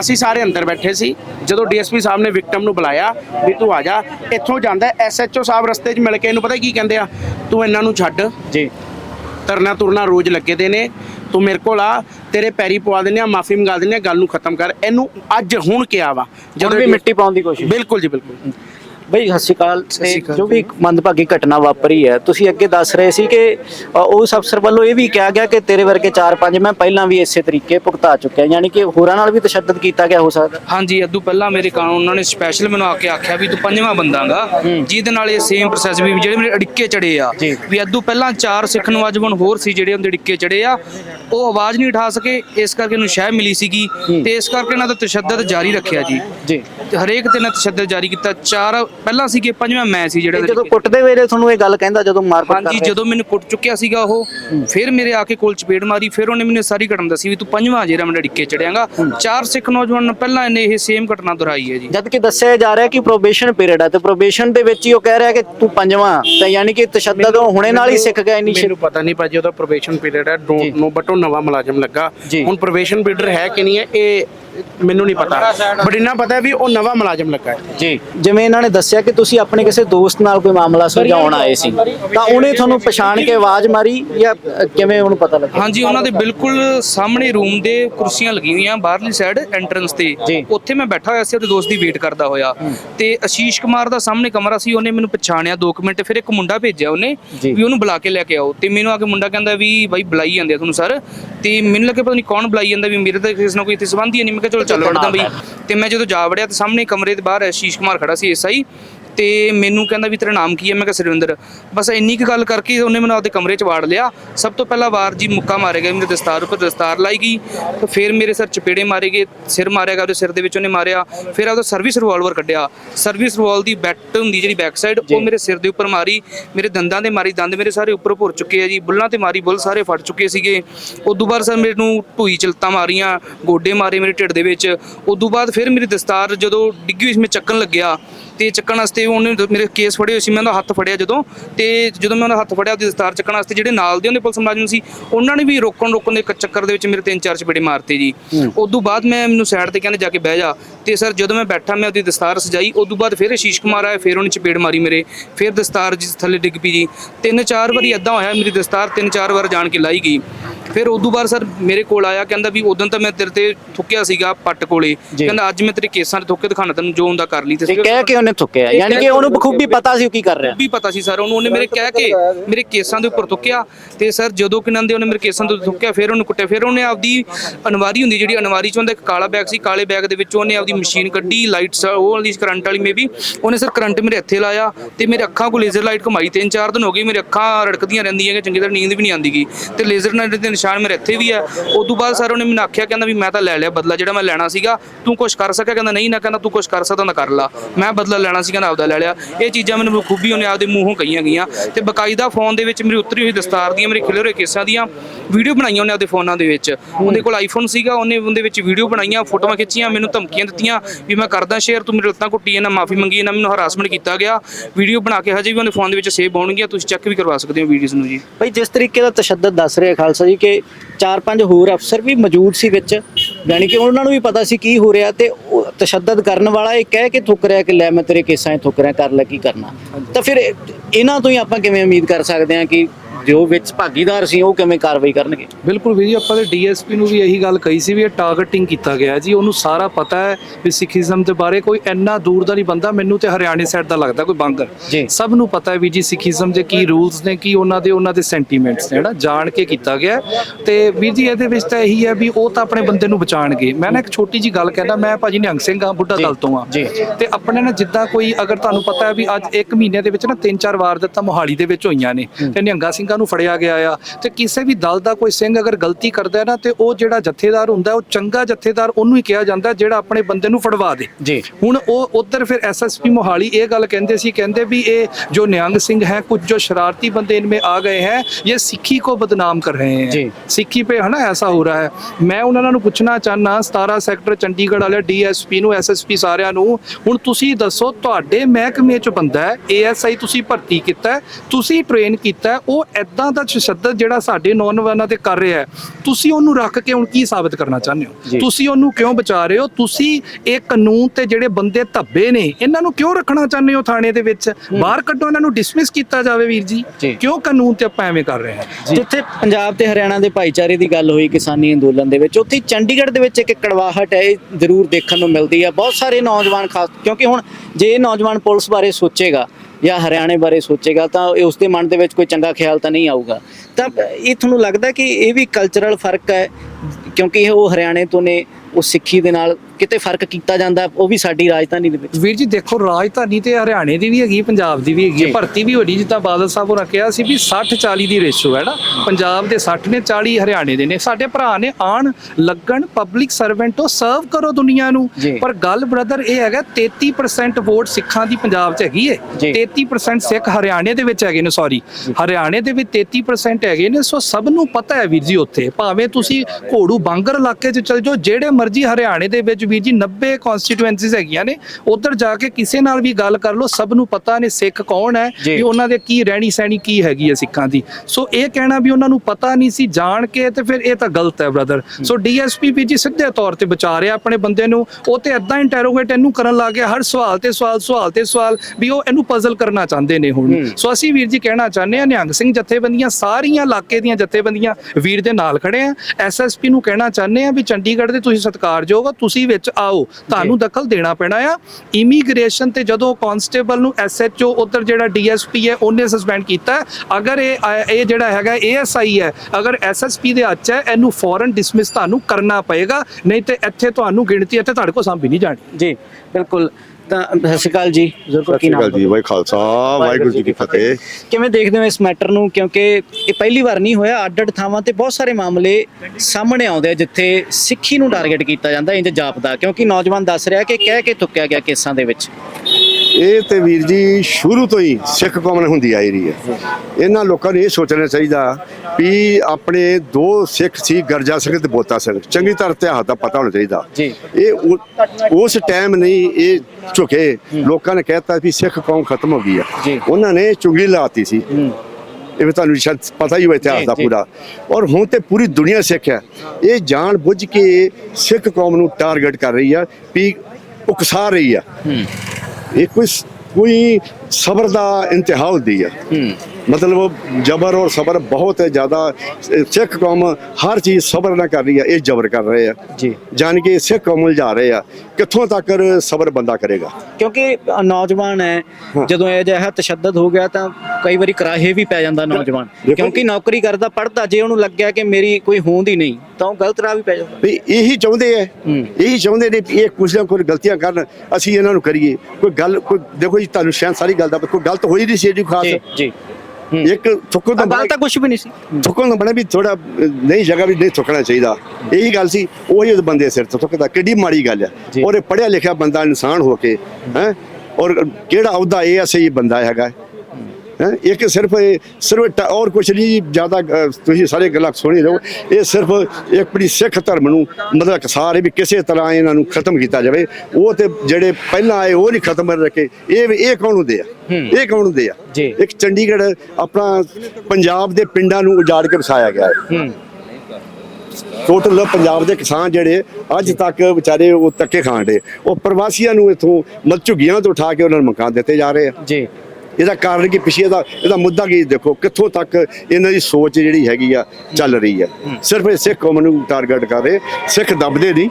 ਅਸੀਂ ਸਾਰੇ ਅੰਦਰ ਬੈਠੇ ਸੀ ਜਦੋਂ ਡੀਐਸਪੀ ਸਾਹਿਬ ਨੇ ਵਿਕਟਮ ਨੂੰ ਬੁਲਾਇਆ ਵੀ ਤੂੰ ਆ ਜਾ। ਇੱਥੋਂ ਜਾਂਦਾ ਐਸਐਚਓ ਸਾਹਿਬ ਰਸਤੇ 'ਚ ਮਿਲ ਕੇ ਇਹਨੂੰ ਪਤਾ ਕੀ ਕਹਿੰਦੇ ਆ? ਤੂੰ ਇਹਨਾਂ ਨੂੰ ਛੱਡ। ਜੀ। ਤਰਨਾ ਤੁਰਨਾ ਰੋਜ਼ ਲੱਗੇ ਦੇ ਨੇ। ਤੂੰ ਮੇਰੇ ਕੋਲ ਆ ਤੇਰੇ ਪੈਰੀ ਪਵਾ ਦਿੰਦੇ ਆ ਮਾਫੀ ਮੰਗਾ ਦਿੰਦੇ ਆ ਗੱਲ ਨੂੰ ਖਤਮ ਕਰ। ਇਹਨੂੰ ਅੱਜ ਹੁਣ ਕਿਹਾ ਵਾ। ਜਦੋਂ ਵੀ ਮਿੱਟੀ ਪਾਉਣ ਦੀ ਕੋਸ਼ਿਸ਼। ਬਿਲਕੁਲ ਜੀ ਬਿਲਕੁਲ। ਬਈ ਸਤਿ ਸ਼੍ਰੀ ਅਕਾਲ ਸ਼੍ਰੀ ਤੇ ਅਕਾਲ ਜੋ ਵੀ ਮੰਦਭਾਗੀ ਘਟਨਾ ਵਾਪਰੀ ਹੈ ਤੁਸੀਂ ਅੱਗੇ ਦੱਸ ਰਹੇ ਸੀ ਕਿ ਅ, ਉਸ ਅਫਸਰ ਵੱਲੋਂ ਇਹ ਵੀ ਕਿਹਾ ਗਿਆ ਕਿ ਤੇਰੇ ਵਰਗੇ 4-5 ਮੈਂ ਪਹਿਲਾਂ ਵੀ ਇਸੇ ਤਰੀਕੇ ਭੁਗਤਾ ਚੁੱਕਿਆ ਯਾਨੀ ਕਿ ਹੋਰਾਂ ਨਾਲ ਵੀ ਤਸ਼ੱਦਦ ਕੀਤਾ ਗਿਆ ਹੋ ਸਕਦਾ। ਹਾਂਜੀ ਅੱਦੂ ਪਹਿਲਾਂ ਮੇਰੇ ਕਾਨੂੰਨ ਉਹਨਾਂ ਨੇ ਸਪੈਸ਼ਲ ਮੈਨੂੰ ਆ ਕੇ ਆਖਿਆ ਵੀ ਤੂੰ ਪੰਜਵਾਂ ਬੰਦਾਗਾ ਜਿਹਦੇ ਨਾਲ ਇਹ ਸੇਮ ਪ੍ਰੋਸੈਸ ਵੀ ਜਿਹੜੇ ਮੇਰੇ ਅੜਿੱਕੇ ਚੜੇ ਆ ਜੀ। ਵੀ ਅੱਦੂ ਪਹਿਲਾਂ ਚਾਰ ਸਿੱਖ ਨੌਜਵਾਨ ਹੋਰ ਸੀ ਜਿਹੜੇ ਉਹਦੇ ਅੜਿੱਕੇ ਚੜੇ ਆ ਉਹ ਆਵਾਜ਼ ਨਹੀਂ ਉਠਾ ਸਕੇ ਇਸ ਕਰਕੇ ਉਹਨੂੰ ਸ਼ਹਿ ਮਿਲੀ ਸੀਗੀ ਤੇ ਇਸ ਕਰਕੇ ਇਹਨਾਂ ਦਾ ਤਸ਼ੱਦਦ ਜਾਰੀ ਰੱਖਿਆ ਜੀ। ਜੀ। ਹਰੇਕ ਤੇ ਨਾਲ ਤਸ਼ੱਦਦ ਜਾਰੀ ਕੀਤਾ ਚਾਰ ਪਹਿਲਾਂ ਸੀਗੇ ਪੰਜਵਾਂ ਮੈਂ ਸੀ ਜਿਹੜਾ ਜਦੋਂ ਕੁੱਟਦੇ ਵੇਲੇ ਤੁਹਾਨੂੰ ਇਹ ਗੱਲ ਕਹਿੰਦਾ ਜਦੋਂ ਮਾਰਕੁੱਟ ਕਰ ਹਾਂਜੀ ਜਦੋਂ ਮੈਨੂੰ ਕੁੱਟ ਚੁੱਕਿਆ ਸੀਗਾ ਉਹ ਫਿਰ ਮੇਰੇ ਆ ਕੇ ਕੋਲ ਚਪੇੜ ਮਾਰੀ ਫਿਰ ਉਹਨੇ ਮੈਨੂੰ ਸਾਰੀ ਘਟਨਾ ਦੱਸੀ ਵੀ ਤੂੰ ਪੰਜਵਾਂ ਜਿਹੜਾ ਮੈਂ ਅੜਿੱਕੇ ਚੜਿਆਗਾ। ਚਾਰ ਸਿੱਖ ਨੌਜਵਾਨ ਪਹਿਲਾਂ ਇਹਨੇ ਇਹ ਸੇਮ ਘਟਨਾ ਦੁਹਰਾਈ ਹੈ ਜੀ। ਜਦ ਕਿ ਦੱਸਿਆ ਜਾ ਰਿਹਾ ਕਿ ਪ੍ਰੋਬੇਸ਼ਨ ਪੀਰੀਅਡ ਹੈ ਤੇ ਪ੍ਰੋਬੇਸ਼ਨ ਦੇ ਵਿੱਚ ਹੀ ਉਹ ਕਹਿ ਰਿਹਾ ਕਿ ਤੂੰ ਪੰਜਵਾਂ ਤੇ ਯਾਨੀ ਕਿ ਤਸ਼ੱਦਦ ਹੁਣੇ ਨਾਲ ਹੀ ਸਿੱਖ ਗਿਆ ਇੰਨੀ ਮੈਨੂੰ ਪਤਾ ਨਹੀਂ ਭਾਜੀ ਉਹਦਾ ਪ੍ਰੋਬੇਸ਼ਨ ਪੀਰੀਅਡ ਹੈ। ਡੋਂਟ ਨੋ ਬਟ ਉਹ ਨਵਾਂ ਮੁਲਾਜ਼ਮ ਲੱਗਾ। ਹੁਣ ਪ੍ਰੋਬੇਸ਼ਨ ਪੀਰੀਅਡ ਹੈ ਕਿ ਨਹੀਂ ਹੈ ਇਹ ਮੈਨੂੰ ਨਹੀਂ ਪਤਾ। ਬਟ ਇੰਨਾ ਪਤਾ ਹੈ ਵੀ ਉਹ ਨਵਾਂ ਮੁਲਾਜ਼ਮ ਲੱਗਾ ਹੈ। ਜੀ। ਜਿਵੇਂ ਇਹਨਾਂ ਨੇ ਦੱਸਿਆ ਕਿ ਤੁਸੀਂ ਆਪਣੇ ਕਿਸੇ ਦੋਸਤ ਨਾਲ ਕੋਈ ਮਾਮਲਾ ਸੁਲਝਾਉਣ ਆਏ ਸੀ ਤਾਂ ਉਹਨੇ ਤੁਹਾਨੂੰ ਪਛਾਣ ਕੇ ਆਵਾਜ਼ ਮਾਰੀ ਜਾਂ ਕਿਵੇਂ ਉਹਨੂੰ ਪਤਾ ਲੱਗਿਆ? ਹਾਂਜੀ ਉਹਨਾਂ ਦੇ ਬਿਲਕੁਲ ਸਾਹਮਣੇ ਰੂਮ ਦੇ ਕੁਰਸੀਆਂ ਲੱਗੀਆਂ ਹੋਈਆਂ ਬਾਹਰਲੀ ਸਾਈਡ ਐਂਟਰੈਂਸ ਤੇ। ਉੱਥੇ ਮੈਂ ਬੈਠਾ ਹੋਇਆ ਸੀ ਆਪਣੇ ਦੋਸਤ ਦੀ ਵੇਟ ਕਰਦਾ ਹੋਇਆ। ਤੇ ਆਸ਼ੀਸ਼ ਕੁਮਾਰ ਦਾ ਸਾਹਮਣੇ ਕਮਰਾ ਸੀ ਉਹਨੇ ਮੈਨੂੰ ਪਛਾਣਿਆ 2 ਮਿੰਟ ਫਿਰ ਇੱਕ ਮੁੰਡਾ ਭੇਜਿਆ ਉਹਨੇ। ਵੀ ਉਹਨੂੰ ਬੁਲਾ ਕੇ ਲੈ ਕੇ ਆਓ। ਤੇ ਮੈਨੂੰ ਆ ਕੇ ਮੁੰਡਾ ਕਹਿੰਦਾ ਵੀ ਬਾਈ ਬੁਲਾਈ ਜਾਂਦੇ ਆ ਤੁਹਾਨੂੰ ਸਰ। ਤੇ ਮੈਨੂੰ ਲੱਗੇ ਪਤਾ ਨਹੀਂ ਕੌਣ ਬੁਲਾਈ ਜਾਂਦਾ ਵੀ ਮੇਰੇ ਤਾਂ ਕਿਸੇ ਨਾਲ ਕੋਈ ਇੱਥੇ ਸੰਬੰਧ ਹੀ ਨਹੀਂ। ਮੈਂ ਕਿਹਾ ਚਲੋ ਚੱਲ ਵੜਦਾ ਬਈ। ਤੇ ਮੈਂ ਜਦੋਂ ਜਾ ਵੜਿਆ ਤੇ ਸਾਹਮਣੇ ਕਮਰੇ ਦੇ ਬਾਹਰ ਆਸ਼ੀਸ਼ ਕੁਮਾਰ ਖੜਾ ਸੀ ਐਸਆਈ ਤੇ ਮੈਨੂੰ ਕਹਿੰਦਾ ਵੀ ਤੇਰਾ ਨਾਮ ਕੀ ਹੈ? ਮੈਂ ਕਿਹਾ ਸੁਰਿੰਦਰ। ਬਸ ਇੰਨੀ ਕੁ ਗੱਲ ਕਰਕੇ ਉਹਨੇ ਮੈਨੂੰ ਆਪਦੇ ਕਮਰੇ 'ਚ ਵਾੜ ਲਿਆ। ਸਭ ਤੋਂ ਪਹਿਲਾਂ ਵਾਰ ਜੀ ਮੁੱਕਾ ਮਾਰੇ ਗਿਆ ਮੇਰੇ ਦਸਤਾਰ ਉੱਪਰ ਦਸਤਾਰ ਲਾਈ ਗਈ। ਤੇ ਫਿਰ ਮੇਰੇ ਸਿਰ ਚਪੇੜੇ ਮਾਰੇ ਗਏ ਸਿਰ ਮਾਰਿਆ ਗਿਆ ਉਹਦੇ ਸਿਰ ਦੇ ਵਿੱਚ ਉਹਨੇ ਮਾਰਿਆ। ਫਿਰ ਉਹਦਾ ਸਰਵਿਸ ਰਿਵਾਲਵਰ ਕੱਢਿਆ। ਸਰਵਿਸ ਰਿਵਾਲ ਦੀ ਬੈਟ ਹੁੰਦੀ ਜਿਹੜੀ ਬੈਕ ਸਾਈਡ ਉਹ ਮੇਰੇ ਸਿਰ ਦੇ ਉੱਪਰ ਮਾਰੀ। ਮੇਰੇ ਦੰਦਾਂ ਦੇ ਮਾਰੀ ਦੰਦ ਮੇਰੇ ਸਾਰੇ ਉੱਪਰ ਭੁਰ ਚੁੱਕੇ ਆ ਜੀ। ਬੁੱਲਾਂ ਤੇ ਮਾਰੀ ਬੁੱਲ ਸਾਰੇ ਫਟ ਚੁੱਕੇ ਸੀਗੇ। ਉਦੋਂ ਬਾਅਦ ਸਰ ਮੈਨੂੰ ਢੂਈ ਚਲਤਾ ਮਾਰੀਆਂ ਗੋਡੇ ਮਾਰੇ ਮੇਰੇ ਢਿੱਡ ਦੇ ਵਿੱਚ। ਉਦੋਂ ਬਾਅਦ ਫਿਰ ਮੇਰੀ ਦਸਤਾਰ ਜਦੋਂ ਡਿੱਗੀ ਹੋਈ ਸੀ ਮੈਂ ਚੱਕਣ ਲੱਗਿਆ। ਤੇ ਚੱਕਣ ਵਾਸਤੇ ਉਹਨੇ ਮੇਰੇ ਕੇਸ ਫੜੇ ਹੋਏ ਸੀ ਮੈਂ ਉਹਦਾ ਹੱਥ ਫੜਿਆ ਜਦੋਂ ਤੇ ਜਦੋਂ ਮੈਂ ਉਹਦਾ ਹੱਥ ਫੜਿਆ ਉਹਦੀ ਦਸਤਾਰ ਚੱਕਣ ਵਾਸਤੇ ਜਿਹੜੇ ਨਾਲ ਦੇ ਉਹਦੇ ਪੁਲਿਸ ਮੁਲਾਜ਼ਮ ਸੀ ਉਹਨਾਂ ਨੇ ਵੀ ਰੋਕਣ ਰੋਕਣ ਦੇ ਇੱਕ ਚੱਕਰ ਦੇ ਵਿੱਚ ਮੇਰੇ ਤਿੰਨ ਚਾਰ ਚਪੇੜੇ ਮਾਰਤੇ ਜੀ। ਉਦੋਂ ਬਾਅਦ ਮੈਂ ਮੈਨੂੰ ਸਾਈਡ ਤੇ ਕਹਿੰਦੇ ਜਾ ਕੇ ਬਹਿ ਜਾ ਤੇ ਸਰ ਜਦੋਂ ਮੈਂ ਬੈਠਾ ਮੈਂ ਉਹਦੀ ਦਸਤਾਰ ਸਜਾਈ ਉਦੋਂ ਬਾਅਦ ਫਿਰ ਆਸ਼ੀਸ਼ ਕੁਮਾਰ ਆਇਆ ਫਿਰ ਉਹਨੇ ਚਪੇੜ ਮਾਰੀ ਮੇਰੇ ਫਿਰ ਦਸਤਾਰ ਜਿਸ ਥੱਲੇ ਡਿੱਗ ਪਈ ਜੀ। ਤਿੰਨ ਚਾਰ ਵਾਰੀ ਇਦਾਂ ਹੋਇਆ ਮੇਰੀ ਦਸਤਾਰ ਤਿੰਨ ਚਾਰ ਵਾਰ ਜਾਣ ਕੇ ਲਾਈ ਗਈ। ਫਿਰ ਉਦੋਂ ਬਾਅਦ ਸਰ ਮੇਰੇ ਕੋਲ ਆਇਆ ਕਹਿੰਦਾ ਵੀ ਉਦੋਂ ਤਾਂ ਮੈਂ ਤੇਰੇ ਤੇ ਥੁੱਕਿਆ ਸੀਗਾ ਪੱਟ ਕੋਲੇ। ਕਹਿੰਦਾ ਅੱਜ ਮੈਂ ਤੇਰੇ ਕੇਸਾਂ 'ਤੇ ਥੁੱਕੇ ਦਿਖਾਣਾ ਤੈਨੂੰ ਜੋ ਹੁੰਦਾ ਕਰ ਲਈ ਤੇ ਕਹਿ ਕੇ ਉਹਨੇ ਥੁੱਕਿਆ ਯਾਨੀ ਕਿ ਉਹਨੂੰ ਬਖੂਬੀ ਪਤਾ ਸੀ ਉਹ ਕੀ ਕਰ ਰਿਹਾ। ਵੀ ਪਤਾ ਸੀ ਸਰ ਉਹਨੂੰ ਉਹਨੇ ਮੇਰੇ ਕਹਿ ਕੇ ਮੇਰੇ ਕੇਸਾਂ ਦੇ ਉੱਪਰ ਥੁੱਕਿਆ ਤੇ ਸਰ ਜਦੋਂ ਕਿਨਾਂ ਦੇ ਉਹਨੇ ਮੇਰੇ ਕੇਸਾਂ ਉੱਤੇ ਥੁੱਕਿਆ ਫਿਰ ਉਹਨੂੰ ਕੁੱਟਿਆ ਫਿਰ ਉਹਨੇ ਆਪਦੀ ਅਨਵਾਰੀ ਹੁੰਦੀ ਜਿਹੜੀ ਅਨਵਾਰੀ ਚ ਹੁੰਦਾ ਇੱਕ ਕਾਲਾ ਬੈਗ ਸੀ ਕਾਲੇ ਬੈਗ ਦੇ ਵਿੱਚ ਉਹਨੇ ਆਪਦੀ ਮਸ਼ੀਨ ਕੱਢੀ ਲਾਈਟਸ ਉਹ ਵਾਲੀ ਕਰੰਟ ਵਾਲੀ ਮੇਬੀ ਉਹਨੇ ਸਰ ਕਰੰਟ ਮੇਰੇ ਇੱਥੇ ਲਾਇਆ ਤੇ ਮੇਰੇ ਅੱਖਾਂ ਕੋ ਲੇਜ਼ਰ ਲਾਈਟ ਘੁਮਾਈ ਤਿੰਨ ਚਾਰ ਦਿਨ ਹੋ ਗਏ ਮੇਰੇ ਅੱਖਾਂ ਰੜਕਦੀਆਂ ਰਹਿੰਦੀਆਂ ਕਿ ਚੰਗੀ ਤਰ੍ਹਾਂ ਨੀਂਦ ਵੀ ਨਹੀਂ ਆਉਂਦੀ ਗੀ। ਤੇ ਲੇਜ਼ਰ ਨਾਲ ਨਿਸ਼ਾਨ ਮੇਰੇ ਇੱਥੇ ਵੀ ਹੈ ਤੋਂ ਬਾਅਦ ਸਰ ਉਹਨੇ ਮੈਨੂੰ ਆਖਿਆ, ਕਹਿੰਦਾ ਵੀ ਮੈਂ ਤਾਂ ਲੈ ਲਿਆ, ਬਦਲਾ ਜਿਹੜਾ ਮੈਂ ਲੈਣਾ ਸੀਗਾ, ਤੂੰ ਕੁਝ ਕਰ ਸਕਿਆ? ਕਹਿੰਦਾ ਨਹੀਂ ਨਾ, ਕਹਿੰਦਾ ਤੂੰ ਕੁਝ ਕਰ ਸਕਦਾ ਤਾਂ ਕਰ ਲਾ। ਮੈਂ ਬਦਲਾ ਲੈਣਾ ਸੀ, ਕਹਿੰਦਾ ਆਪਦਾ ਲੈ ਲਿਆ। ਇਹ ਚੀਜ਼ਾਂ ਮੈਨੂੰ ਖੂਬੀ ਉਹਨੇ ਆਪਦੇ ਮੂੰਹੋਂ ਕਹੀਆਂ ਗਈਆਂ। ਤੇ ਬਕਾਇਦਾ ਫੋਨ ਦੇ ਵਿੱਚ ਮੇਰੀ ਉਤਰੀ ਹੋਈ ਦਸਤਾਰ ਦੀਆਂ, ਮੇਰੇ ਖਿਲੇ ਹੋਏ ਕੇਸਾਂ ਦੀਆਂ, ਵੀਡੀਓ ਬਣਾਈਆਂ ਉਹਨੇ ਆਪਦੇ ਫੋਨਾਂ ਦੇ ਵਿੱਚ। ਉਹਦੇ ਕੋਲ ਆਈਫੋਨ ਸੀਗਾ, ਉਹਨੇ ਉਹਦੇ ਵਿੱਚ ਵੀਡੀਓ ਬਣਾਈਆਂ, ਫੋਟੋਆਂ ਖਿੱਚੀਆਂ, ਮੈਨੂੰ ਧਮਕੀਆਂ ਦਿੱਤੀਆਂ ਵੀ ਮੈਂ ਕਰਦਾ ਸ਼ੇਅਰ ਤੂੰ ਮੇਰੇ ਲੱਤਾਂ ਘੁੱਟੀ ਨਾ ਮਾਫੀ ਮੰਗੀ, ਇਹਨਾਂ ਮੈਨੂੰ ਹਰਾਸਮੈਂਟ ਕੀਤਾ ਗਿਆ। ਵੀਡੀਓ ਬਣਾ ਕੇ ਹਜੇ ਵੀ ਉਹਨੇ ਫੋਨ ਦੇ ਵਿੱਚ ਸੇਵ ਹੋਣਗੀਆਂ, ਤੁਸੀਂ ਚੈੱਕ ਵੀ ਕਰਵਾ ਸਕਦੇ ਹੋ ਵੀਡੀਓਜ਼ ਨੂੰ ਜੀ। ਭਾਈ, ਜਿਸ ਤਰੀਕੇ ਦਾ ਤਸ਼ੱਦਦ ਦੱਸ ਰਿਹਾ ਖਾਲਸਾ ਜੀ, ਕਿ ਚਾਰ ਪੰਜ ਹੋਰ ਅਫਸਰ ਵੀ ਮੌਜੂਦ ਸੀ ਵਿੱਚ, ਯਾਨੀ ਕਿ ਉਹਨਾਂ ਨੂੰ ਵੀ ਪਤਾ ਸੀ ਕੀ ਹੋ ਰਿਹਾ ਤੇ ਤਸ਼ੱਦਦ ਕਰਨ ਵਾਲਾ ਇਹ ਕਹਿ ਕੇ ਥੁੱਕ ਰਿਹਾ ਕਿ ਲੈ ਮੈਂ ਤੇਰੇ ਕੇਸਾਂ 'ਚ ਥੁੱਕ ਰਿਹਾ, ਕਰ ਲੈ ਕੀ ਕਰਨਾ। ਤਾਂ ਫਿਰ ਇਹਨਾਂ ਤੋਂ ਹੀ ਆਪਾਂ ਕਿਵੇਂ ਉਮੀਦ ਕਰ ਸਕਦੇ ਹਾਂ ਕਿ ਜੋ ਵਿੱਚ ਭਾਗੀਦਾਰ ਸੀ ਉਹ ਕਿਵੇਂ ਕਾਰਵਾਈ ਕਰਨਗੇ? ਬਿਲਕੁਲ ਵੀਰ ਜੀ ਆਪਾਂ ਦੇ ਡੀਐਸਪੀ ਨੂੰ ਵੀ ਇਹੀ ਗੱਲ ਕਹੀ ਸੀ ਵੀ ਇਹ ਟਾਰਗੇਟਿੰਗ ਕੀਤਾ ਗਿਆ ਜੀ। ਉਹਨੂੰ ਸਾਰਾ ਪਤਾ ਹੈ ਵੀ ਸਿੱਖੀਜ਼ਮ ਦੇ ਬਾਰੇ ਕੋਈ ਇੰਨਾ ਦੂਰ ਦਾ ਨਹੀਂ ਬੰਦਾ। ਮੈਨੂੰ ਤੇ ਹਰਿਆਣੇ ਸਾਈਡ ਦਾ ਲੱਗਦਾ ਕੋਈ ਬਾਂਗਰ। ਸਭ ਨੂੰ ਪਤਾ ਹੈ ਵੀ ਜੀ ਸਿੱਖੀਜ਼ਮ ਦੇ ਕੀ ਰੂਲਸ ਨੇ ਕੀ ਉਹਨਾਂ ਦੇ ਉਹਨਾਂ ਦੇ ਸੈਂਟੀਮੈਂਟਸ ਨੇ ਹਨਾ ਜਾਣ ਕੇ ਕੀਤਾ ਗਿਆ। ਤੇ ਵੀਰ ਜੀ ਇਹਦੇ ਵਿੱਚ ਤਾਂ ਇਹੀ ਹੈ ਵੀ ਉਹ ਤਾਂ ਆਪਣੇ ਬੰਦੇ ਨੂੰ ਬਚਾਣਗੇ। ਮੈਂ ਨਾ ਇੱਕ ਛੋਟੀ ਜੀ ਗੱਲ ਕਹਿੰਦਾ ਮੈਂ ਭਾਜੀ ਨਿਹੰਗ ਸਿੰਘ ਆ ਬੁੱਢਾ ਦਲ ਤੋਂ ਆ। ਤੇ ਆਪਣੇ ਨਾ ਜਿੱਦਾਂ ਕੋਈ ਅਗਰ ਤੁਹਾਨੂੰ ਪਤਾ ਹੈ ਵੀ ਅੱਜ ਇੱਕ ਮਹੀਨੇ ਦੇ ਵਿੱਚ ਨਾ ਤਿੰਨ ਚਾਰ ਵਾਰ ਦਿੱਤਾ ਮੋਹਾਲੀ ਦੇ ਵਿੱਚ ਹੋਈਆਂ ਨੇ। ਤੇ ਨਿਹੰਗਾ ਸਿੰਘਾਂ ਨੂੰ ਫੜਿਆ ਗਿਆ ਆ ਤੇ ਕਿਸੇ ਵੀ ਦਲ ਦਾ ਕੋਈ ਸਿੰਘ ਅਗਰ ਗਲਤੀ ਕਰਦਾ ਹੈ ਨਾ ਤੇ ਉਹ ਜਿਹੜਾ ਜਥੇਦਾਰ ਹੁੰਦਾ ਹੈ, ਉਹ ਚੰਗਾ ਜਥੇਦਾਰ ਉਹਨੂੰ ਹੀ ਕਿਹਾ ਜਾਂਦਾ ਹੈ, ਜਿਹੜਾ ਆਪਣੇ ਬੰਦੇ ਨੂੰ ਫੜਵਾ ਦੇ ਜੀ ਹੁਣ ਉਹ ਉਧਰ ਫਿਰ ਐਸਐਸਪੀ ਮੋਹਾਲੀ ਇਹ ਗੱਲ ਕਹਿੰਦੇ ਸੀ ਕਹਿੰਦੇ ਵੀ ਇਹ ਜੋ ਨਿਹੰਗ ਸਿੰਘ ਹੈ ਕੁਝ ਜੋ शरारती बंदे इनमें आ गए हैं ये सिक्खी को बदनाम कर रहे जी। हैं ਸਿੱਖੀ पे है ना ऐसा हो रहा है ਮੈਂ ਉਹਨਾਂ ਨੂੰ ਪੁੱਛਣਾ ਚਾਹਨਾ 17 ਸੈਕਟਰ ਚੰਡੀਗੜ੍ਹ ਵਾਲੇ ਡੀਐਸਪੀ ਨੂੰ ਐਸਐਸਪੀ ਸਾਰਿਆਂ ਨੂੰ ਹੁਣ ਤੁਸੀਂ ਦੱਸੋ ਤੁਹਾਡੇ ਮਹਿਕਮੇ ਚ ਬੰਦਾ ਹੈ ਏਐਸਆਈ ਤੁਸੀਂ ਭਰਤੀ ਕੀਤਾ ਹੈ ਤੁਸੀਂ ਟ੍ਰੇਨ ਕੀਤਾ ਹੈ ਉਹ ਐਦਾਂ ਦਾ ਤਸ਼ੱਦਦ ਜਿਹੜਾ ਸਾਡੇ ਨੌਜਵਾਨਾਂ ਤੇ ਕਰ ਰਿਹਾ ਹੈ ਤੁਸੀਂ ਉਹਨੂੰ ਰੱਖ ਕੇ ਹੁਣ ਕੀ ਸਾਬਤ ਕਰਨਾ ਚਾਹੁੰਦੇ। ਹੋ? ਤੁਸੀਂ ਉਹਨੂੰ ਕਿਉਂ ਬਚਾ ਰਹੇ ਹੋ? ਤੁਸੀਂ ਇਹ ਕਾਨੂੰਨ ਤੇ ਜਿਹੜੇ ਬੰਦੇ ਧੱਬੇ ਨੇ ਇਹਨਾਂ ਨੂੰ ਕਿਉਂ ਰੱਖਣਾ ਚਾਹੁੰਦੇ ਹੋ ਥਾਣੇ ਦੇ ਵਿੱਚ? ਬਾਹਰ ਕੱਢੋ ਇਹਨਾਂ ਨੂੰ ਡਿਸਮਿਸ ਕੀਤਾ ਜਾਵੇ ਵੀਰ ਜੀ। ਕਿਉਂ ਕਾਨੂੰਨ ਤੇ ਆਪਾਂ ਐਵੇਂ ਕਰ ਰਹੇ ਹਾਂ? ਜਿੱਥੇ ਪੰਜਾਬ ਤੇ ਹਰਿਆਣਾ ਦੇ ਭਾਈਚਾਰੇ ਦੀ ਗੱਲ ਹੋਈ ਕਿਸਾਨੀ ਅੰਦੋਲਨ ਦੇ ਵਿੱਚ ਉੱਥੇ ਚੰਡੀਗੜ੍ਹ ਦੇ ਵਿੱਚ ਇੱਕ ਕੜਵਾਹਟ ਹੈ ਇਹ ਜ਼ਰੂਰ ਦੇਖਣ ਨੂੰ ਮਿਲਦੀ ਹੈ। ਬਹੁਤ ਸਾਰੇ ਨੌਜਵਾਨ ਖਾਸ ਕਿਉਂਕਿ ਹੁਣ ਜੇ ਇਹ ਨੌਜਵਾਨ ਪੁਲਿਸ ਬਾਰੇ ਸੋਚੇਗਾ ਜਾਂ ਹਰਿਆਣੇ ਬਾਰੇ ਸੋਚੇਗਾ ਤਾਂ ਇਹ ਉਸਦੇ ਮਨ ਦੇ ਵਿੱਚ ਕੋਈ ਚੰਗਾ ਖਿਆਲ ਤਾਂ ਨਹੀਂ ਆਊਗਾ। ਤਾਂ ਇਹ ਤੁਹਾਨੂੰ ਲੱਗਦਾ ਕਿ ਇਹ ਵੀ ਕਲਚਰਲ ਫ਼ਰਕ ਹੈ? ਕਿਉਂਕਿ ਇਹ ਉਹ ਹਰਿਆਣੇ ਤੋਂ ਨੇ, ਉਹ ਸਿੱਖੀ ਦੇ ਨਾਲ ਕਿਤੇ ਫ਼ਰਕ ਕੀਤਾ ਜਾਂਦਾ ਹੈ, ਉਹ ਵੀ ਸਾਡੀ ਰਾਜਧਾਨੀ ਦੇ ਵਿੱਚ। ਵੀਰ ਜੀ ਦੇਖੋ ਰਾਜਧਾਨੀ ਤੇ ਹਰਿਆਣੇ ਦੀ ਵੀ ਹੈਗੀ ਪੰਜਾਬ ਦੀ ਵੀ ਹੈਗੀ ਹੈ। ਭਰਤੀ ਵੀ ਹੋਣੀ ਜਿੱਦਾਂ ਬਾਦਲ ਸਾਹਿਬ ਹੋਰਾਂ ਕਿਹਾ ਸੀ ਵੀ 60 40 ਦੀ ਰੇਸ਼ੋ ਹੈ ਨਾ ਪੰਜਾਬ ਦੇ 60 ਨੇ 40 ਹਰਿਆਣੇ ਦੇ ਨੇ। ਸਾਡੇ ਭਰਾ ਨੇ ਆਣ ਲੱਗਣ ਪਬਲਿਕ ਸਰਵੈਂਟ ਉਹ ਸਰਵ ਕਰੋ ਦੁਨੀਆ ਨੂੰ। ਜੀ। ਪਰ ਗੱਲ ਬ੍ਰਦਰ ਇਹ ਹੈਗਾ 33% ਵੋਟ ਸਿੱਖਾਂ ਦੀ ਪੰਜਾਬ 'ਚ ਹੈਗੀ ਏ। ਜੀ। 33% ਸਿੱਖ ਹਰਿਆਣੇ ਦੇ ਵਿੱਚ ਹੈਗੇ ਨੇ ਸੌਰੀ ਹਰਿਆਣੇ ਦੇ ਵਿੱਚ 33% ਹੈਗੇ ਨੇ ਸੋ ਸਭ ਨੂੰ ਪਤਾ ਹੈ ਵੀਰ ਜੀ ਉੱਥੇ। ਭਾਵੇਂ ਤੁਸੀਂ ਘੋੜੂ ਬਾਂਗਰ ਇਲਾਕੇ 'ਚ ਚਲ ਜਾਓ ਜਿਹੜੇ ਮਰਜ਼ੀ ਹਰਿਆਣੇ ਦੇ ਵਿੱਚ ਵੀਰ ਜੀ 90 ਕਨਸਟੀਟੂਐਂਸੀਜ਼ ਹੈਗੀਆਂ ਨੇ। ਉੱਧਰ ਜਾ ਕੇ ਕਿਸੇ ਨਾਲ ਵੀ ਗੱਲ ਕਰ ਲਓ ਸਭ ਨੂੰ ਪਤਾ ਨੇ ਸਿੱਖ ਕੌਣ ਹੈ। ਵੀ ਉਹਨਾਂ ਦੇ ਕੀ ਰਹਿਣੀ ਸਹਿਣੀ ਕੀ ਹੈਗੀ ਹੈ ਸਿੱਖਾਂ ਦੀ। ਸੋ ਇਹ ਕਹਿਣਾ ਵੀ ਉਹਨਾਂ ਨੂੰ ਪਤਾ ਨਹੀਂ ਸੀ ਜਾਣ ਕੇ ਤੇ ਫਿਰ ਇਹ ਤਾਂ ਗਲਤ ਹੈ ਬ੍ਰਦਰ ਸੋ ਡੀਐਸਪੀ ਵੀ ਜੀ ਸਿੱਧੇ ਤੌਰ ਤੇ ਬਚਾ ਰਿਹਾ ਆਪਣੇ ਬੰਦੇ ਨੂੰ। ਉਹ ਤੇ ਐਦਾਂ ਇੰਟਰੋਗੇਟ ਇਹਨੂੰ ਕਰਨ ਲੱਗ ਗਿਆ ਹਰ ਸਵਾਲ ਤੇ ਸਵਾਲ ਸਵਾਲ ਤੇ ਸਵਾਲ ਵੀ ਉਹ ਇਹਨੂੰ ਪਜ਼ਲ ਕਰਨਾ ਚਾਹੁੰਦੇ ਨੇ ਹੁਣ। ਸੋ ਅਸੀਂ ਵੀਰ ਜੀ ਕਹਿਣਾ ਚਾਹੁੰਦੇ ਆ ਨਿਹੰਗ ਸਿੰਘ ਜਥੇਬੰਦੀਆਂ ਸਾਰੀਆਂ ਇਲਾਕੇ ਦੀਆਂ ਜਥੇਬੰਦੀਆਂ ਵੀਰ ਦੇ ਨਾਲ ਖੜੇ ਆ। ਐਸਐਸਪੀ ਨੂੰ ਕਹਿਣਾ ਚਾਹੁੰਦੇ ਆ ਵੀ ਚੰਡੀਗੜ੍ਹ ਦੇ ਤੁਸੀਂ ਸਤਿਕਾਰਯੋਗ ਹੋ ਤੁਸੀਂ ਵਿੱਚ ਆਓ ਤੁਹਾਨੂੰ ਦਖਲ ਦੇਣਾ ਪੈਣਾ ਆ। ਇਮੀਗ੍ਰੇਸ਼ਨ ਤੇ ਜਦੋਂ ਕਾਂਸਟੇਬਲ ਨੂੰ ਐਸਐਚਓ ਉਧਰ ਜਿਹੜਾ ਡੀਐਸਪੀ ਹੈ ਉਹਨੇ ਸਸਪੈਂਡ ਕੀਤਾ। ਅਗਰ ਇਹ ਇਹ ਜਿਹੜਾ ਹੈਗਾ ਏਐਸਆਈ ਹੈ ਅਗਰ ਐਸਐਸਪੀ ਦੇ ਹੱਥ ਹੈ ਇਹਨੂੰ ਫੌਰਨ ਡਿਸਮਿਸ ਤੁਹਾਨੂੰ ਕਰਨਾ ਪਏਗਾ ਨਹੀਂ ਤੇ ਇੱਥੇ ਤੁਹਾਨੂੰ ਗਿਣਤੀ ਇੱਥੇ ਤੁਹਾਡੇ ਕੋਲ ਸਾਂਭੀ ਨਹੀਂ ਜਾਣੀ। ਜੀ ਬਿਲਕੁਲ। ਤਾਂ ਸਤਿ ਸ਼੍ਰੀ ਅਕਾਲ ਜੀ। ਜ਼ਰੂਰ ਕੀ ਨਾਮ ਜੀ ਵਾਹਿ ਖਾਲਸਾ ਵਾਹਿਗੁਰੂ ਜੀ ਕੀ ਫਤਿਹ। ਕਿਵੇਂ ਦੇਖਦੇ ਹੋ ਇਸ ਮੈਟਰ ਨੂੰ? ਕਿਉਂਕਿ ਇਹ ਪਹਿਲੀ ਵਾਰ ਨਹੀਂ ਹੋਇਆ ਅੱਡ-ਅੱਡ ਥਾਵਾਂ ਤੇ ਬਹੁਤ ਸਾਰੇ ਮਾਮਲੇ ਸਾਹਮਣੇ ਆਉਂਦੇ ਆ ਜਿੱਥੇ ਸਿੱਖੀ ਨੂੰ ਟਾਰਗੇਟ ਕੀਤਾ ਜਾਂਦਾ ਇੰਜ ਜਾਪਦਾ ਕਿਉਂਕਿ ਨੌਜਵਾਨ ਦੱਸ ਰਿਹਾ ਕਿ ਕਹਿ ਕੇ ਥੁੱਕਿਆ ਗਿਆ ਕੇਸਾਂ ਦੇ ਵਿੱਚ। ਇਹ ਤੇ ਵੀਰ ਜੀ ਸ਼ੁਰੂ ਤੋਂ ਹੀ ਸਿੱਖ ਕੌਮ ਨਾਲ ਹੁੰਦੀ ਆਈ ਰਹੀ ਹੈ। ਇਹਨਾਂ ਲੋਕਾਂ ਨੂੰ ਇਹ ਸੋਚਣਾ ਚਾਹੀਦਾ ਵੀ ਆਪਣੇ ਦੋ ਸਿੱਖ ਸੀ ਗਰਜਾ ਸਿੰਘ ਤੇ ਬੋਤਾ ਸਿੰਘ। ਚੰਗੀ ਤਰ੍ਹਾਂ ਇਤਿਹਾਸ ਦਾ ਪਤਾ ਹੋਣਾ ਚਾਹੀਦਾ। ਜੀ। ਇਹ ਉਸ ਟਾਈਮ ਨਹੀਂ ਇਹ ਝੁਕੇ ਲੋਕਾਂ ਨੇ ਕਹਿਤਾ ਵੀ ਸਿੱਖ ਕੌਮ ਖਤਮ ਹੋ ਗਈ ਆ। ਜੀ। ਉਹਨਾਂ ਨੇ ਚੁੰਗਲੀ ਲਾਤੀ ਸੀ। ਇਹ ਤੁਹਾਨੂੰ ਸ਼ਾਇਦ ਪਤਾ ਹੀ ਹੋਵੇ ਇਤਿਹਾਸ ਦਾ। ਪੂਰਾ। ਔਰ ਹੁਣ ਤੇ ਪੂਰੀ ਦੁਨੀਆ ਸਿੱਖ ਹੈ ਇਹ ਜਾਣ ਬੁੱਝ ਕੇ ਸਿੱਖ ਕੌਮ ਨੂੰ ਟਾਰਗੇਟ ਕਰ ਰਹੀ ਆ ਵੀ ਉਕਸਾ ਰਹੀ ਆ। ਇਹ ਕੋਈ ਕੋਈ ਸਬਰ ਦਾ ਇੰਤਹਾ ਹੁੰਦੀ ਆ। ਮਤਲਬ ਜਬਰ ਔਰ ਸਬਰ ਬਹੁਤ ਹੈ ਜ਼ਿਆਦਾ ਸਿੱਖ ਕੌਮ ਹਰ ਚੀਜ਼ ਸਬਰ ਨਾਲ ਕਰ ਰਹੀ ਆ ਇਹ ਜਬਰ ਕਰ ਰਹੇ ਆ। ਜੀ। ਜਾਣ ਕੇ ਸਿੱਖ ਕੌਮ ਉਲਝਾ ਰਹੇ ਆ। ਕਿੱਥੋਂ ਤੱਕ ਸਬਰ ਬੰਦਾ ਕਰੇਗਾ? ਕਿਉਂਕਿ ਨੌਜਵਾਨ ਹੈ ਜਦੋਂ ਇਹ ਜਿਹਾ ਤਸ਼ੱਦਦ ਹੋ ਗਿਆ ਤਾਂ ਕਈ ਵਾਰੀ ਕਰਾਹੇ ਵੀ ਪੈ ਜਾਂਦਾ ਨੌਜਵਾਨ। ਕਿਉਂਕਿ ਨੌਕਰੀ ਕਰਦਾ ਪੜਦਾ ਜੇ ਉਹਨੂੰ ਲੱਗਿਆ ਕਿ ਮੇਰੀ ਕੋਈ ਹੋਂਦ ਹੀ ਨਹੀਂ ਤਾਂ ਉਹ ਗਲਤ ਰਾਹ ਵੀ ਪੈ ਜਾਂਦਾ। ਵੀ ਇਹੀ ਚਾਹੁੰਦੇ ਐ ਹੂੰ। ਇਹੀ ਚਾਹੁੰਦੇ ਨੇ ਇਹ ਕੁਝ ਨਾ ਕੁਝ ਗਲਤੀਆਂ ਕਰਨ ਅਸੀਂ ਇਹਨਾਂ ਨੂੰ ਕਰੀਏ। ਕੋਈ ਗੱਲ ਕੋਈ ਦੇਖੋ ਜੀ ਤੁਹਾਨੂੰ ਸ਼ਾਇਦ ਸਾਰੀ ਗੱਲ ਦਾ ਕੋਈ ਗਲਤ ਹੋਈ ਨਹੀਂ ਸੀ ਜੀ ਖਾਸ। ਜੀ। ਇੱਕ ਥੁੱਕਣ ਦਾ ਗੱਲ ਤਾਂ ਕੁਝ ਵੀ ਨਹੀਂ ਸੀ। ਥੁੱਕਣ ਦਾ ਬਣਾ ਵੀ ਥੋੜਾ ਨਹੀਂ ਜਗ੍ਹਾ ਵੀ ਨਹੀਂ ਥੁੱਕਣਾ ਚਾਹੀਦਾ। ਇਹੀ ਗੱਲ ਸੀ ਉਹੀ ਉਸ ਬੰਦੇ ਸਿਰ ਤੋਂ ਥੁੱਕਦਾ। ਕਿੱਡੀ ਮਾੜੀ ਗੱਲ ਹੈ। ਔਰ ਇਹ ਪੜਿਆ ਲਿਖਿਆ ਬੰਦਾ ਇਨਸਾਨ ਹੋ ਕੇ ਹੈ? ਔਰ ਕਿਹੜਾ ਅਹੁਦਾ ਇਹ ਐਸੇ ਬੰਦਾ ਹੈਗਾ। ਹੈ ਇੱਕ ਸਿਰਫ ਸਿਰਫ ਔਰ ਕੁਛ ਨਹੀਂ ਜ਼ਿਆਦਾ ਤੁਸੀਂ ਸਾਰੇ ਗੱਲਾਂ ਸੁਣੀ ਰਹੋ। ਇਹ ਸਿਰਫ ਇੱਕ ਆਪਣੀ ਸਿੱਖ ਧਰਮ ਨੂੰ ਮਤਲਬ ਕਿ ਸਾਰੇ ਵੀ ਕਿਸੇ ਤਰ੍ਹਾਂ ਇਹਨਾਂ ਨੂੰ ਖਤਮ ਕੀਤਾ ਜਾਵੇ। ਉਹ ਤੇ ਜਿਹੜੇ ਪਹਿਲਾਂ ਆਏ ਉਹ ਨਹੀਂ ਖਤਮ ਕਰ ਰੱਖੇ। ਇਹ ਇਹ ਕੌਣ ਹੁੰਦੇ ਆ? ਇਹ ਕੌਣ ਹੁੰਦੇ ਆ। ਇੱਕ ਚੰਡੀਗੜ੍ਹ ਆਪਣਾ ਪੰਜਾਬ ਦੇ ਪਿੰਡਾਂ ਨੂੰ ਉਜਾੜ ਕੇ ਵਸਾਇਆ ਗਿਆ ਹੈ। ਟੋਟਲ ਪੰਜਾਬ ਦੇ ਕਿਸਾਨ ਜਿਹੜੇ ਅੱਜ ਤੱਕ ਵਿਚਾਰੇ ਉਹ ਧੱਕੇ ਖਾਣ ਦੇ ਉਹ ਪ੍ਰਵਾਸੀਆਂ ਨੂੰ ਇਥੋਂ ਮਤ ਝੁੱਗੀਆਂ ਤੋਂ ਉਠਾ ਕੇ ਉਹਨਾਂ ਨੂੰ ਮਕਾਨ ਦਿੱਤੇ ਜਾ ਰਹੇ ਆ। ਜੀ। ਇਹਦਾ ਕਾਰਨ ਕੀ? ਪਿਛੇ ਇਹਦਾ ਇਹਦਾ ਮੁੱਦਾ ਕੀ? ਦੇਖੋ ਕਿੱਥੋਂ ਤੱਕ ਇਹਨਾਂ ਦੀ ਸੋਚ ਜਿਹੜੀ ਹੈਗੀ ਆ ਚੱਲ ਰਹੀ ਹੈ। ਸਿਰਫ ਇਹ ਸਿੱਖ ਕੌਮ ਨੂੰ ਟਾਰਗੇਟ ਕਰ ਰਹੇ। ਸਿੱਖ ਦੱਬਦੇ ਨਹੀਂ।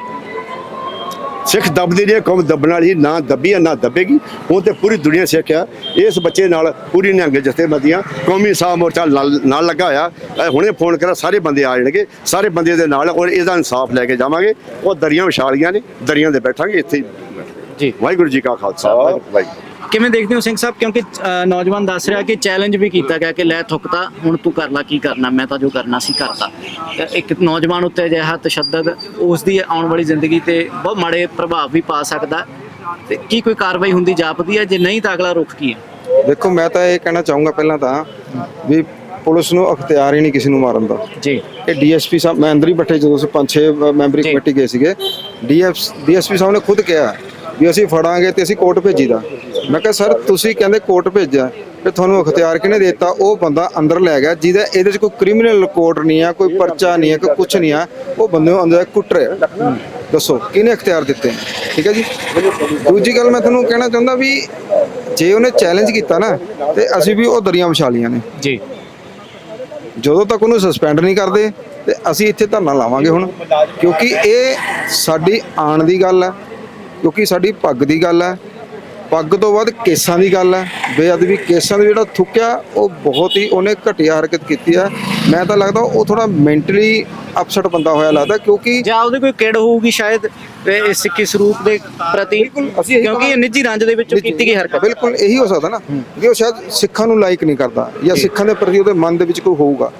ਸਿੱਖ ਦੱਬਦੇ ਨਹੀਂ ਕੌਮ ਦੱਬਣ ਵਾਲੀ ਨਾ ਦੱਬੀ ਆ ਨਾ ਦੱਬੇਗੀ। ਉਹ ਤੇ ਪੂਰੀ ਦੁਨੀਆ ਸਿੱਖ ਆ। ਇਸ ਬੱਚੇ ਨਾਲ ਪੂਰੀ ਨਿਹੰਗ ਜਥੇਬੰਦੀਆਂ ਕੌਮੀ ਸਾਹ ਮੋਰਚਾ ਨਾਲ ਲੱਗਾ ਹੋਇਆ ਹੁਣੇ ਫੋਨ ਕਰਾ ਸਾਰੇ ਬੰਦੇ ਆ ਜਾਣਗੇ। ਸਾਰੇ ਬੰਦੇ ਦੇ ਨਾਲ ਔਰ ਇਹਦਾ ਇਨਸਾਫ ਲੈ ਕੇ ਜਾਵਾਂਗੇ। ਉਹ ਦਰੀਆਂ ਵਿਛਾਲੀਆਂ ਨੇ ਦਰੀਆਂ ਦੇ ਬੈਠਾਂਗੇ ਇੱਥੇ। ਜੀ। ਵਾਹਿਗੁਰੂ ਜੀ ਕਾ ਖਾਲਸਾ। ਵਾਹਿਗੁਰੂ ਕਿਵੇਂ ਦੇਖਦੇ ਹੋ ਸਿੰਘ ਸਾਹਿਬ? ਕਿਉਂਕਿ ਅ, ਨੌਜਵਾਨ ਦੱਸ ਰਿਹਾ ਕਿ ਚੈਲੰਜ ਵੀ ਕੀਤਾ ਗਿਆ ਕਿ ਲੈ ਥੁੱਕਤਾ ਹੁਣ ਤੂੰ ਕਰ ਲੈ ਕੀ ਕਰਨਾ ਮੈਂ ਤਾਂ ਜੋ ਕਰਨਾ ਸੀ ਕਰਤਾ ਅ, ਇੱਕ ਨੌਜਵਾਨ ਉੱਤੇ ਅਜਿਹਾ ਤਸ਼ੱਦਦ ਉਸ ਦੀ ਆਉਣ ਵਾਲੀ ਜ਼ਿੰਦਗੀ ਤੇ ਬਹੁਤ ਮਾੜੇ ਪ੍ਰਭਾਵ ਵੀ ਪਾ ਸਕਦਾ। ਤੇ ਕੀ ਕੋਈ ਕਾਰਵਾਈ ਹੁੰਦੀ ਜਾਪਦੀ ਹੈ? ਜੇ ਨਹੀਂ ਤਾਂ ਅਗਲਾ ਰੁਖ ਕੀ ਹੈ? ਦੇਖੋ ਮੈਂ ਤਾਂ ਇਹ ਕਹਿਣਾ ਚਾਹੂੰਗਾ ਪਹਿਲਾਂ ਤਾਂ ਵੀ ਪੁਲਿਸ ਨੂੰ ਅਖਤਿਆਰ ਹੀ ਨਹੀਂ ਕਿਸੇ ਨੂੰ ਮਾਰਨ ਦਾ। ਜੀ। ਇਹ ਡੀਐਸਪੀ ਸਾਹਿਬ ਮੈਂ ਅੰਦਰ ਹੀ ਬੈਠੇ ਜਦੋਂ ਅਸੀਂ ਪੰਜ ਛੇ ਮੈਂਬਰੀ ਜੀ। ਕਮੇਟੀ ਗਏ ਸੀਗੇ। ਡੀਐਫ ਡੀਐਸਪੀ ਸਾਹਿਬ ਨੇ ਖੁਦ ਕਿਹਾ ਵੀ ਅਸੀਂ ਫੜਾਂਗੇ ਤੇ ਅਸੀਂ ਕੋਰਟ ਭੇਜੀਦਾ ਮੈਂ ਕਿਹਾ ਸਰ ਤੁਸੀਂ ਕਹਿੰਦੇ ਕੋਰਟ ਭੇਜਿਆ ਤੇ ਤੁਹਾਨੂੰ ਅਖਤਿਆਰ ਕਿਹਨੇ ਦਿੱਤਾ? ਉਹ ਬੰਦਾ ਅੰਦਰ ਲੈ ਗਿਆ ਜਿਹਦਾ ਇਹਦੇ 'ਚ ਕੋਈ ਕ੍ਰਿਮੀਨਲ ਰਿਕਾਰਡ ਨਹੀਂ ਆ ਕੋਈ ਪਰਚਾ ਨਹੀਂ ਆ ਕੋਈ ਕੁਝ ਨਹੀਂ ਆ। ਉਹ ਬੰਦੇ ਨੂੰ ਅੰਦਰ ਕੁੱਟ ਰਿਹਾ। ਦੱਸੋ ਕਿਹਨੇ ਅਖਤਿਆਰ ਦਿੱਤੇ? ਠੀਕ ਹੈ ਜੀ? ਦੂਜੀ ਗੱਲ ਮੈਂ ਤੁਹਾਨੂੰ ਕਹਿਣਾ ਚਾਹੁੰਦਾ ਵੀ ਜੇ ਉਹਨੇ ਚੈਲੰਜ ਕੀਤਾ ਨਾ ਤੇ ਅਸੀਂ ਵੀ ਉਹ ਦਰੀਆਂ ਵਿਛਾ ਲਈਆਂ ਨੇ। ਜੀ। ਜਦੋਂ ਤੱਕ ਉਹਨੂੰ ਸਸਪੈਂਡ ਨਹੀਂ ਕਰਦੇ ਤੇ ਅਸੀਂ ਇੱਥੇ ਧਰਨਾ ਲਾਵਾਂਗੇ ਹੁਣ। ਕਿਉਂਕਿ ਇਹ ਸਾਡੀ ਆਣ ਦੀ ਗੱਲ ਹੈ। ਕਿਉਂਕਿ ਸਾਡੀ ਪੱਗ ਦੀ ਗੱਲ ਹੈ। ਪੱਗ ਤੋਂ ਬਾਅਦ ਕੇਸਾਂ ਦੀ ਗੱਲ ਹੈ। ਬੇਅਦਬੀ ਕੇਸਾਂ ਦੇ ਜਿਹੜਾ ਥੁੱਕਿਆ ਉਹ ਬਹੁਤ ਹੀ ਉਹਨੇ ਘਟੀਆ ਹਰਕਤ ਕੀਤੀ ਹੈ। ਮੈਂ ਤਾਂ ਲੱਗਦਾ ਉਹ ਥੋੜਾ ਮੈਂਟਲੀ ਅਪਸੈਟ ਬੰਦਾ ਹੋਇਆ ਲੱਗਦਾ ਕਿਉਂਕਿ ਜਾਂ ਉਹਦੀ ਕੋਈ ਕਿੜ ਹੋਊਗੀ ਸ਼ਾਇਦ ਇਹ ਇਸ ਸਿੱਖੀ ਸਰੂਪ ਦੇ ਪ੍ਰਤੀ ਕਿਉਂਕਿ ਇਹ ਨਿੱਜੀ ਰੰਜ ਦੇ ਵਿੱਚੋਂ ਕੀਤੀ ਗਈ ਹਰਕਤ। ਬਿਲਕੁਲ ਇਹੀ ਹੋ ਸਕਦਾ ਨਾ ਕਿ ਉਹ ਸ਼ਾਇਦ ਸਿੱਖਾਂ ਨੂੰ ਲਾਈਕ ਨਹੀਂ ਕਰਦਾ ਜਾਂ ਸਿੱਖਾਂ ਦੇ ਪ੍ਰਤੀ ਉਹਦੇ ਮਨ ਦੇ ਵਿੱਚ ਕੋਈ ਹੋਊਗਾ।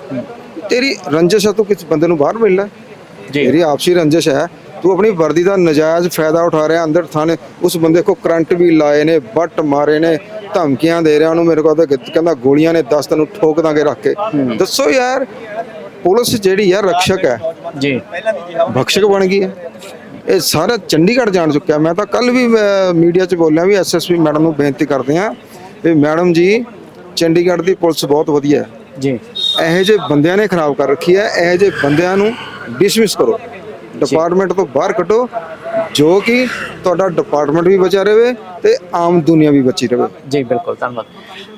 ਤੇਰੀ ਰੰਜਿਸ਼ ਹੈ ਤੂੰ ਕਿਸ ਬੰਦੇ ਨੂੰ ਬਾਹਰ ਮਿਲ ਲੈ। ਜੀ। ਤੇਰੀ ਆਪਸੀ ਰੰਜਿਸ਼ ਹੈ। ਤੂੰ ਆਪਣੀ ਵਰਦੀ ਦਾ ਨਜਾਇਜ਼ ਫਾਇਦਾ ਉਠਾ ਰਿਹਾ ਅੰਦਰ ਥਾਣੇ। ਉਸ ਬੰਦੇ ਕੋ ਕਰੰਟ ਵੀ ਲਾਏ ਨੇ ਬੱਟ ਮਾਰੇ ਨੇ ਧਮਕੀਆਂ ਦੇ ਰਿਹਾ ਉਹਨੂੰ ਮੇਰੇ ਕੋਲ ਤਾਂ ਕਹਿੰਦਾ ਗੋਲੀਆਂ ਨੇ 10 ਤੈਨੂੰ ਠੋਕ ਦਾਂਗੇ ਰੱਖ ਕੇ। ਦੱਸੋ ਯਾਰ ਪੁਲਿਸ ਜਿਹੜੀ ਆ ਰਕਸ਼ਕ ਹੈ ਜੀ। ਭਕਸ਼ਕ ਬਣ ਗਈ ਹੈ ਇਹ ਸਾਰਾ ਚੰਡੀਗੜ੍ਹ ਜਾਣ ਚੁੱਕਿਆ। ਮੈਂ ਤਾਂ ਕੱਲ ਵੀ ਮੀਡੀਆ 'ਚ ਬੋਲਿਆ ਵੀ ਐਸਐਸਪੀ ਮੈਡਮ ਨੂੰ ਬੇਨਤੀ ਕਰਦੇ ਆ ਵੀ ਮੈਡਮ ਜੀ ਚੰਡੀਗੜ੍ਹ ਦੀ ਪੁਲਿਸ ਬਹੁਤ ਵਧੀਆ ਹੈ। ਜੀ। ਇਹੋ ਜਿਹੇ ਬੰਦਿਆਂ ਨੇ ਖਰਾਬ ਕਰ ਰੱਖੀ ਹੈ ਇਹੋ ਜਿਹੇ ਬੰਦਿਆਂ ਨੂੰ ਡਿਸਮਿਸ ਕਰੋ। ਡਿਪਾਰਟਮੈਂਟ ਤੋਂ ਬਾਹਰ ਕੱਢੋ ਜੋ ਕਿ ਤੁਹਾਡਾ ਡਿਪਾਰਟਮੈਂਟ ਵੀ ਬਚਾ ਰਹੇ ਤੇ ਆਮ ਦੁਨੀਆ ਵੀ ਬਚੀ ਰਹੇ। ਜੀ ਬਿਲਕੁਲ ਧੰਨਵਾਦ।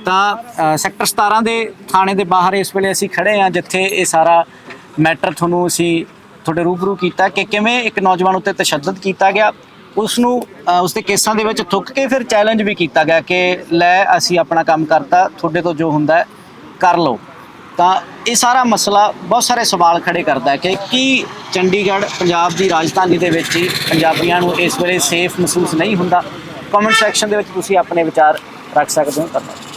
ਤਾਂ ਸੈਕਟਰ 17 ਦੇ ਥਾਣੇ ਦੇ ਬਾਹਰ ਇਸ ਵੇਲੇ ਅਸੀਂ ਖੜੇ ਹਾਂ ਜਿੱਥੇ ਇਹ ਸਾਰਾ ਮੈਟਰ ਤੁਹਾਨੂੰ ਅਸੀਂ ਤੁਹਾਡੇ ਰੂਬਰੂ ਕੀਤਾ ਕਿ ਕਿਵੇਂ ਇੱਕ ਨੌਜਵਾਨ ਉੱਤੇ ਤਸ਼ੱਦਦ ਕੀਤਾ ਗਿਆ। ਉਸ ਨੂੰ ਉਸ ਦੇ ਕੇਸਾਂ ਦੇ ਵਿੱਚ ਥੁੱਕ ਕੇ ਫਿਰ ਚੈਲੰਜ ਵੀ ਕੀਤਾ ਗਿਆ ਕਿ ਲੈ ਅਸੀਂ ਆਪਣਾ ਕੰਮ ਕਰਤਾ ਤੁਹਾਡੇ ਤੋਂ ਜੋ ਹੁੰਦਾ ਕਰ ਲਓ। ਤਾਂ ਇਹ ਸਾਰਾ ਮਸਲਾ ਬਹੁਤ ਸਾਰੇ ਸਵਾਲ ਖੜੇ ਕਰਦਾ ਹੈ ਕਿ ਕੀ ਚੰਡੀਗੜ੍ਹ ਪੰਜਾਬ ਦੀ ਰਾਜਧਾਨੀ ਦੇ ਵਿੱਚ ਹੀ ਪੰਜਾਬੀਆਂ ਨੂੰ ਇਸ ਵੇਲੇ ਸੇਫ ਮਹਿਸੂਸ ਨਹੀਂ ਹੁੰਦਾ? ਕਮੈਂਟ ਸੈਕਸ਼ਨ ਦੇ ਵਿੱਚ ਤੁਸੀਂ ਆਪਣੇ ਵਿਚਾਰ ਰੱਖ ਸਕਦੇ ਹੋ। ਧੰਨਵਾਦ।